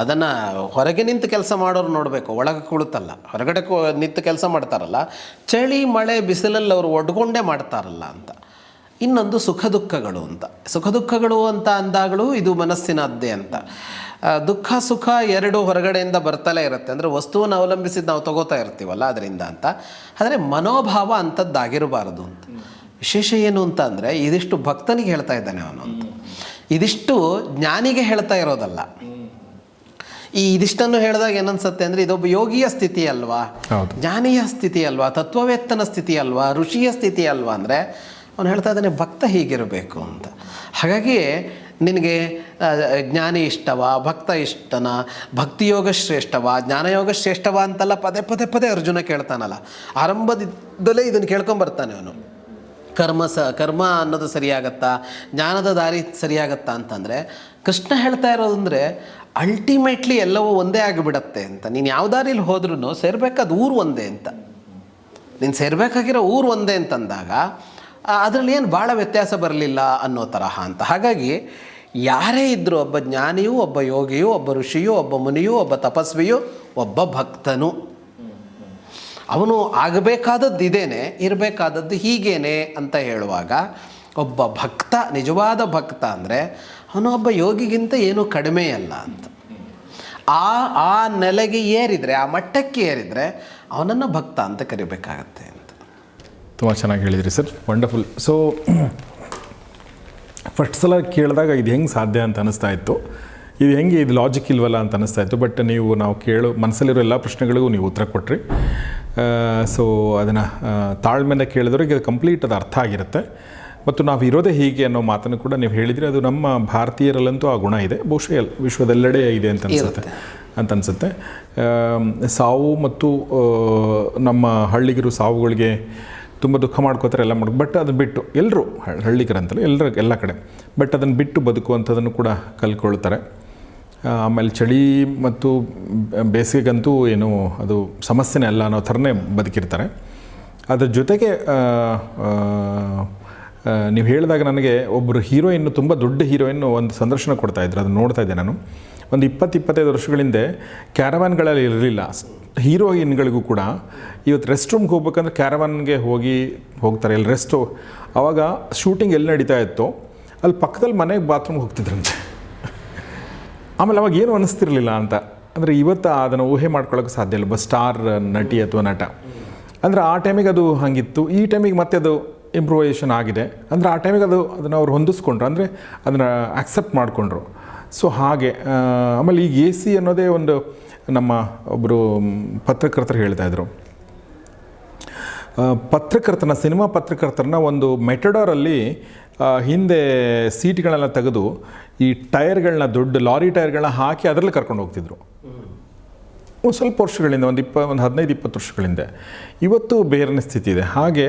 S2: ಅದನ್ನು ಹೊರಗೆ ನಿಂತು ಕೆಲಸ ಮಾಡೋರು ನೋಡಬೇಕು, ಒಳಗೆ ಕುಳಿತಲ್ಲ, ಹೊರಗಡೆ ನಿಂತು ಕೆಲಸ ಮಾಡ್ತಾರಲ್ಲ, ಚಳಿ, ಮಳೆ, ಬಿಸಿಲಲ್ಲಿ ಅವರು ಒಡ್ಕೊಂಡೇ ಮಾಡ್ತಾರಲ್ಲ ಅಂತ. ಇನ್ನೊಂದು ಸುಖ ದುಃಖಗಳು ಅಂತ. ಸುಖ ದುಃಖಗಳು ಅಂತ ಅಂದಾಗಲೂ ಇದು ಮನಸ್ಸಿನದ್ದೇ ಅಂತ. ದುಃಖ ಸುಖ ಎರಡು ಹೊರಗಡೆಯಿಂದ ಬರ್ತಲೇ ಇರುತ್ತೆ. ಅಂದರೆ ವಸ್ತುವನ್ನು ಅವಲಂಬಿಸಿದ್ದು ನಾವು ತಗೋತಾ ಇರ್ತೀವಲ್ಲ ಅದರಿಂದ ಅಂತ. ಆದರೆ ಮನೋಭಾವ ಅಂಥದ್ದಾಗಿರಬಾರದು ಅಂತ. ವಿಶೇಷ ಏನು ಅಂತ ಅಂದರೆ ಇದಿಷ್ಟು ಭಕ್ತನಿಗೆ ಹೇಳ್ತಾ ಇದ್ದಾನೆ ಅವನು ಅಂತ. ಇದಿಷ್ಟು ಜ್ಞಾನಿಗೆ ಹೇಳ್ತಾ ಇರೋದಲ್ಲ. ಈ ಇದಿಷ್ಟನ್ನು ಹೇಳಿದಾಗ ಏನನ್ಸುತ್ತೆ ಅಂದರೆ ಇದೊಬ್ಬ ಯೋಗಿಯ ಸ್ಥಿತಿ ಅಲ್ವಾ. ಜ್ಞಾನಿಯ ಸ್ಥಿತಿ ಅಲ್ವಾ? ತತ್ವವೇತ್ತನ ಸ್ಥಿತಿ ಅಲ್ವಾ? ಋಷಿಯ ಸ್ಥಿತಿ ಅಲ್ವಾ ಅಂದರೆ ಅವನು ಹೇಳ್ತಾ ಇದ್ದಾನೆ, ಭಕ್ತ ಹೀಗಿರಬೇಕು ಅಂತ. ಹಾಗಾಗಿ ನಿನಗೆ ಜ್ಞಾನಿ ಇಷ್ಟವಾ, ಭಕ್ತ ಇಷ್ಟನ, ಭಕ್ತಿಯೋಗ ಶ್ರೇಷ್ಠವಾ, ಜ್ಞಾನಯೋಗ ಶ್ರೇಷ್ಠವ ಅಂತೆಲ್ಲ ಪದೇ ಪದೇ ಪದೇ ಅರ್ಜುನ ಕೇಳ್ತಾನಲ್ಲ. ಆರಂಭದಿಂದಲೇ ಇದನ್ನು ಕೇಳ್ಕೊಂಬರ್ತಾನೆ ಅವನು. ಕರ್ಮ ಸ, ಕರ್ಮ ಅನ್ನೋದು ಸರಿಯಾಗತ್ತಾ, ಜ್ಞಾನದ ದಾರಿ ಸರಿಯಾಗತ್ತಾ ಅಂತಂದರೆ, ಕೃಷ್ಣ ಹೇಳ್ತಾ ಇರೋದಂದರೆ ಅಲ್ಟಿಮೇಟ್ಲಿ ಎಲ್ಲವೂ ಒಂದೇ ಆಗಿಬಿಡತ್ತೆ ಅಂತ. ನೀನು ಯಾವ ದಾರಿಲಿ ಹೋದ್ರೂ ಸೇರ್ಬೇಕಾದ ಊರು ಒಂದೇ ಅಂತ. ನೀನು ಸೇರಬೇಕಾಗಿರೋ ಊರು ಒಂದೇ ಅಂತಂದಾಗ ಅದರಲ್ಲಿ ಏನು ಭಾಳ ವ್ಯತ್ಯಾಸ ಬರಲಿಲ್ಲ ಅನ್ನೋ ತರಹ ಅಂತ. ಹಾಗಾಗಿ ಯಾರೇ ಇದ್ದರೂ ಒಬ್ಬ ಜ್ಞಾನಿಯೂ, ಒಬ್ಬ ಯೋಗಿಯೂ, ಒಬ್ಬ ಋಷಿಯೂ, ಒಬ್ಬ ಮುನಿಯೂ, ಒಬ್ಬ ತಪಸ್ವಿಯೂ, ಒಬ್ಬ ಭಕ್ತನು. ಅವನು ಆಗಬೇಕಾದದ್ದು ಇದೇನೆ, ಇರಬೇಕಾದದ್ದು ಹೀಗೇನೆ ಅಂತ ಹೇಳುವಾಗ ಒಬ್ಬ ಭಕ್ತ, ನಿಜವಾದ ಭಕ್ತ ಅಂದರೆ ಅವನು ಒಬ್ಬ ಯೋಗಿಗಿಂತ ಏನೂ ಕಡಿಮೆ ಅಲ್ಲ ಅಂತ. ಆ ಆ ನೆಲೆಗೆ ಏರಿದರೆ, ಆ ಮಟ್ಟಕ್ಕೆ ಏರಿದರೆ ಅವನನ್ನು ಭಕ್ತ ಅಂತ ಕರಿಬೇಕಾಗತ್ತೆ.
S1: ತುಂಬ ಚೆನ್ನಾಗಿ ಹೇಳಿದ್ರಿ ಸರ್. ವಂಡರ್ಫುಲ್ ಸೊ ಫಸ್ಟ್ ಸಲ ಕೇಳಿದಾಗ ಇದು ಹೆಂಗೆ ಸಾಧ್ಯ ಅಂತ ಅನ್ನಿಸ್ತಾ ಇತ್ತು. ಇದು ಹೆಂಗೆ ಇದು ಲಾಜಿಕ್ ಇಲ್ವಲ್ಲ ಅಂತ ಅನ್ನಿಸ್ತಾ ಇತ್ತು. ಬಟ್ ನೀವು ನಾವು ಕೇಳು ಮನಸ್ಸಲ್ಲಿರೋ ಎಲ್ಲ ಪ್ರಶ್ನೆಗಳಿಗೂ ನೀವು ಉತ್ತರ ಕೊಟ್ರಿ. ಸೊ ಅದನ್ನು ತಾಳ್ಮೆಯಿಂದ ಕೇಳಿದವ್ರಿಗೆ ಇದು ಕಂಪ್ಲೀಟ್ ಅದು ಅರ್ಥ ಆಗಿರುತ್ತೆ. ಮತ್ತು ನಾವು ಇರೋದೇ ಹೀಗೆ ಅನ್ನೋ ಮಾತನ್ನು ಕೂಡ ನೀವು ಹೇಳಿದರೆ. ಅದು ನಮ್ಮ ಭಾರತೀಯರಲ್ಲಂತೂ ಆ ಗುಣ ಇದೆ. ಬಹುಶಃ ಎಲ್ ವಿಶ್ವದೆಲ್ಲೆಡೆ ಇದೆ ಅಂತ ಅನಿಸುತ್ತೆ. ಅಂತ ಅನಿಸುತ್ತೆ. ಸಾವು ಮತ್ತು ನಮ್ಮ ಹಳ್ಳಿಗರು ಸಾವುಗಳಿಗೆ ತುಂಬ ದುಃಖ ಮಾಡ್ಕೋತಾರೆ ಎಲ್ಲ ಮಾಡಿ ಬಟ್ ಅದು ಬಿಟ್ಟು ಎಲ್ಲರೂ ಹಳ್ಳಿಗರಂತಲ್ಲ ಎಲ್ಲರ ಎಲ್ಲ ಕಡೆ ಬಟ್ ಅದನ್ನು ಬಿಟ್ಟು ಬದುಕುವಂಥದ್ದನ್ನು ಕೂಡ ಕಲ್ತ್ಕೊಳ್ತಾರೆ. ಆಮೇಲೆ ಚಳಿ ಮತ್ತು ಬೇಸಿಗೆಗಂತೂ ಏನು ಅದು ಸಮಸ್ಯೆನೇ ಅಲ್ಲ ಅನ್ನೋ ಥರನೇ ಬದುಕಿರ್ತಾರೆ. ಅದ್ರ ಜೊತೆಗೆ ನೀವು ಹೇಳಿದಾಗ ನನಗೆ ಒಬ್ಬರು ಹೀರೋಯಿನ್ನು ತುಂಬ ದೊಡ್ಡ ಹೀರೋಯಿನ್ನು ಒಂದು ಸಂದರ್ಶನ ಕೊಡ್ತಾಯಿದ್ರು ಅದನ್ನು ನೋಡ್ತಾ ಇದ್ದೆ ನಾನು. ಒಂದು ಇಪ್ಪತ್ತು, ಇಪ್ಪತ್ತೈದು ವರ್ಷಗಳ ಹಿಂದೆ ಕ್ಯಾರವಾನ್ಗಳಲ್ಲಿ ಇರಲಿಲ್ಲ. ಹೀರೋಯಿನ್ಗಳಿಗೂ ಕೂಡ ಇವತ್ತು ರೆಸ್ಟ್ ರೂಮ್ಗೆ ಹೋಗ್ಬೇಕಂದ್ರೆ ಕ್ಯಾರವಾನ್ಗೆ ಹೋಗಿ ಹೋಗ್ತಾರೆ. ಇಲ್ಲಿ ರೆಸ್ಟು ಆವಾಗ ಶೂಟಿಂಗ್ ಎಲ್ಲಿ ನಡೀತಾ ಇತ್ತು ಅಲ್ಲಿ ಪಕ್ಕದಲ್ಲಿ ಮನೆಗೆ ಬಾತ್ರೂಮ್ಗೆ ಹೋಗ್ತಿದ್ರಂತೆ. ಆಮೇಲೆ ಅವಾಗ ಏನು ಅನಿಸ್ತಿರ್ಲಿಲ್ಲ ಅಂತ. ಅಂದರೆ ಇವತ್ತು ಅದನ್ನು ಊಹೆ ಮಾಡ್ಕೊಳ್ಳೋಕೆ ಸಾಧ್ಯ ಇಲ್ಲ. ಬಸ್ ಸ್ಟಾರ್ ನಟಿ ಅಥವಾ ನಟ. ಅಂದರೆ ಆ ಟೈಮಿಗೆ ಅದು ಹಾಗಿತ್ತು. ಈ ಟೈಮಿಗೆ ಮತ್ತೆ ಅದು ಇಂಪ್ರೂವೈಸೇಷನ್ ಆಗಿದೆ. ಅಂದರೆ ಆ ಟೈಮಿಗೆ ಅದು ಅದನ್ನು ಅವ್ರು ಹೊಂದಿಸ್ಕೊಂಡ್ರು. ಅಂದರೆ ಅದನ್ನು ಆಕ್ಸೆಪ್ಟ್ ಮಾಡಿಕೊಂಡ್ರು. ಸೊ ಹಾಗೆ ಆಮೇಲೆ ಈಗ ಎ ಸಿ ಅನ್ನೋದೇ ಒಂದು ನಮ್ಮ ಒಬ್ಬರು ಪತ್ರಕರ್ತರು ಹೇಳ್ತಾಯಿದ್ರು ಪತ್ರಕರ್ತನ, ಸಿನಿಮಾ ಪತ್ರಕರ್ತರನ್ನ ಒಂದು ಮೆಟಡೋರಲ್ಲಿ ಹಿಂದೆ ಸೀಟ್ಗಳನ್ನ ತೆಗೆದು ಈ ಟೈರ್ಗಳನ್ನ ದೊಡ್ಡ ಲಾರಿ ಟೈರ್ಗಳನ್ನ ಹಾಕಿ ಅದರಲ್ಲಿ ಕರ್ಕೊಂಡು ಹೋಗ್ತಿದ್ರು. ಒಂದು ಸ್ವಲ್ಪ ವರ್ಷಗಳಿಂದ, ಒಂದು ಇಪ್ಪ, ಒಂದು ಹದಿನೈದು, ಇಪ್ಪತ್ತು ವರ್ಷಗಳಿಂದ. ಇವತ್ತು ಬೇರೆ ಸ್ಥಿತಿ ಇದೆ. ಹಾಗೆ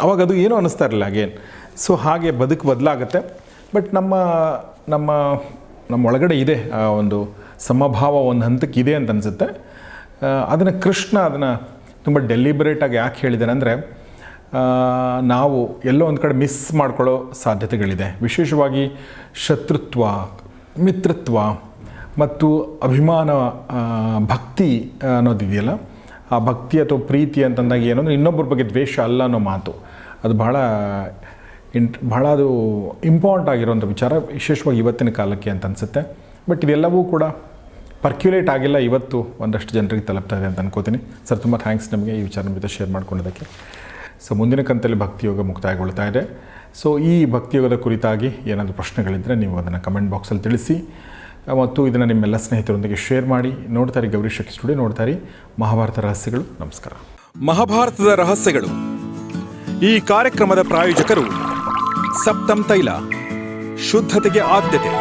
S1: ಅವಾಗ ಅದು ಏನೂ ಅನ್ನಿಸ್ತಾ ಇರಲಿಲ್ಲ ಅಗೇನ್ ಸೊ, ಹಾಗೆ ಬದುಕು ಬದಲಾಗುತ್ತೆ. ಬಟ್ ನಮ್ಮ ನಮ್ಮ ನಮ್ಮ ಒಳಗಡೆ ಇದೆ, ಆ, ಒಂದು ಸಮಭಾವ ಒಂದು ಹಂತಕ್ಕೆ ಇದೆ ಅಂತ ಅನಿಸುತ್ತೆ. ಅದನ್ನು ಕೃಷ್ಣ ಅದನ್ನು ತುಂಬ ಡೆಲಿಬರೇಟಾಗಿ ಯಾಕೆ ಹೇಳಿದ್ದಾನೆ ಅಂದರೆ ನಾವು ಎಲ್ಲೋ ಒಂದು ಕಡೆ ಮಿಸ್ ಮಾಡ್ಕೊಳ್ಳೋ ಸಾಧ್ಯತೆಗಳಿದೆ. ವಿಶೇಷವಾಗಿ ಶತ್ರುತ್ವ, ಮಿತ್ರತ್ವ ಮತ್ತು ಅಭಿಮಾನ ಭಕ್ತಿ ಅನ್ನೋದಿದೆಯಲ್ಲ, ಆ ಭಕ್ತಿ ಅಥವಾ ಪ್ರೀತಿ ಅಂತಂದಾಗ ಏನು ಅಂದರೆ ಇನ್ನೊಬ್ಬರ ಬಗ್ಗೆ ದ್ವೇಷ ಅಲ್ಲ ಅನ್ನೋ ಮಾತು. ಅದು ಭಾಳ ಇಂಟ್ ಭಾಳ ಅದು ಇಂಪಾರ್ಟೆಂಟ್ ಆಗಿರೋಂಥ ವಿಚಾರ, ವಿಶೇಷವಾಗಿ ಇವತ್ತಿನ ಕಾಲಕ್ಕೆ ಅಂತ ಅನಿಸುತ್ತೆ. ಬಟ್ ಇದೆಲ್ಲವೂ ಕೂಡ ಪರ್ಕ್ಯುಲೇಟ್ ಆಗಿಲ್ಲ, ಇವತ್ತು ಒಂದಷ್ಟು ಜನರಿಗೆ ತಲುಪ್ತಾ ಇದೆ ಅಂತ ಅನ್ಕೋತೀನಿ. ಸರ್ ತುಂಬ ಥ್ಯಾಂಕ್ಸ್ ನಮಗೆ ಈ ವಿಚಾರ ಜೊತೆ ಶೇರ್ ಮಾಡ್ಕೊಂಡಿದ್ದಕ್ಕೆ. ಸೊ ಮುಂದಿನ ಕಂತಲ್ಲಿ ಭಕ್ತಿಯೋಗ ಮುಕ್ತಾಯಗೊಳ್ತಾ ಇದೆ. ಸೊ ಈ ಭಕ್ತಿಯೋಗದ ಕುರಿತಾಗಿ ಏನಾದರೂ ಪ್ರಶ್ನೆಗಳಿದ್ದರೆ ನೀವು ಅದನ್ನು ಕಮೆಂಟ್ ಬಾಕ್ಸಲ್ಲಿ ತಿಳಿಸಿ. ಮತ್ತು ಇದನ್ನು ನಿಮ್ಮೆಲ್ಲ ಸ್ನೇಹಿತರೊಂದಿಗೆ ಶೇರ್ ಮಾಡಿ. ನೋಡ್ತಾರೆ ಗೌರಿ ಶಕ್ತಿ ಸ್ಟುಡಿಯೋ ನೋಡ್ತಾರೆ ಮಹಾಭಾರತ ರಹಸ್ಯಗಳು. ನಮಸ್ಕಾರ.
S3: ಮಹಾಭಾರತದ ರಹಸ್ಯಗಳು. ಈ ಕಾರ್ಯಕ್ರಮದ ಪ್ರಾಯೋಜಕರು ಸಪ್ತಂ ತೈಲ, ಶುದ್ಧತೆಗೆ ಆದ್ಯತೆ.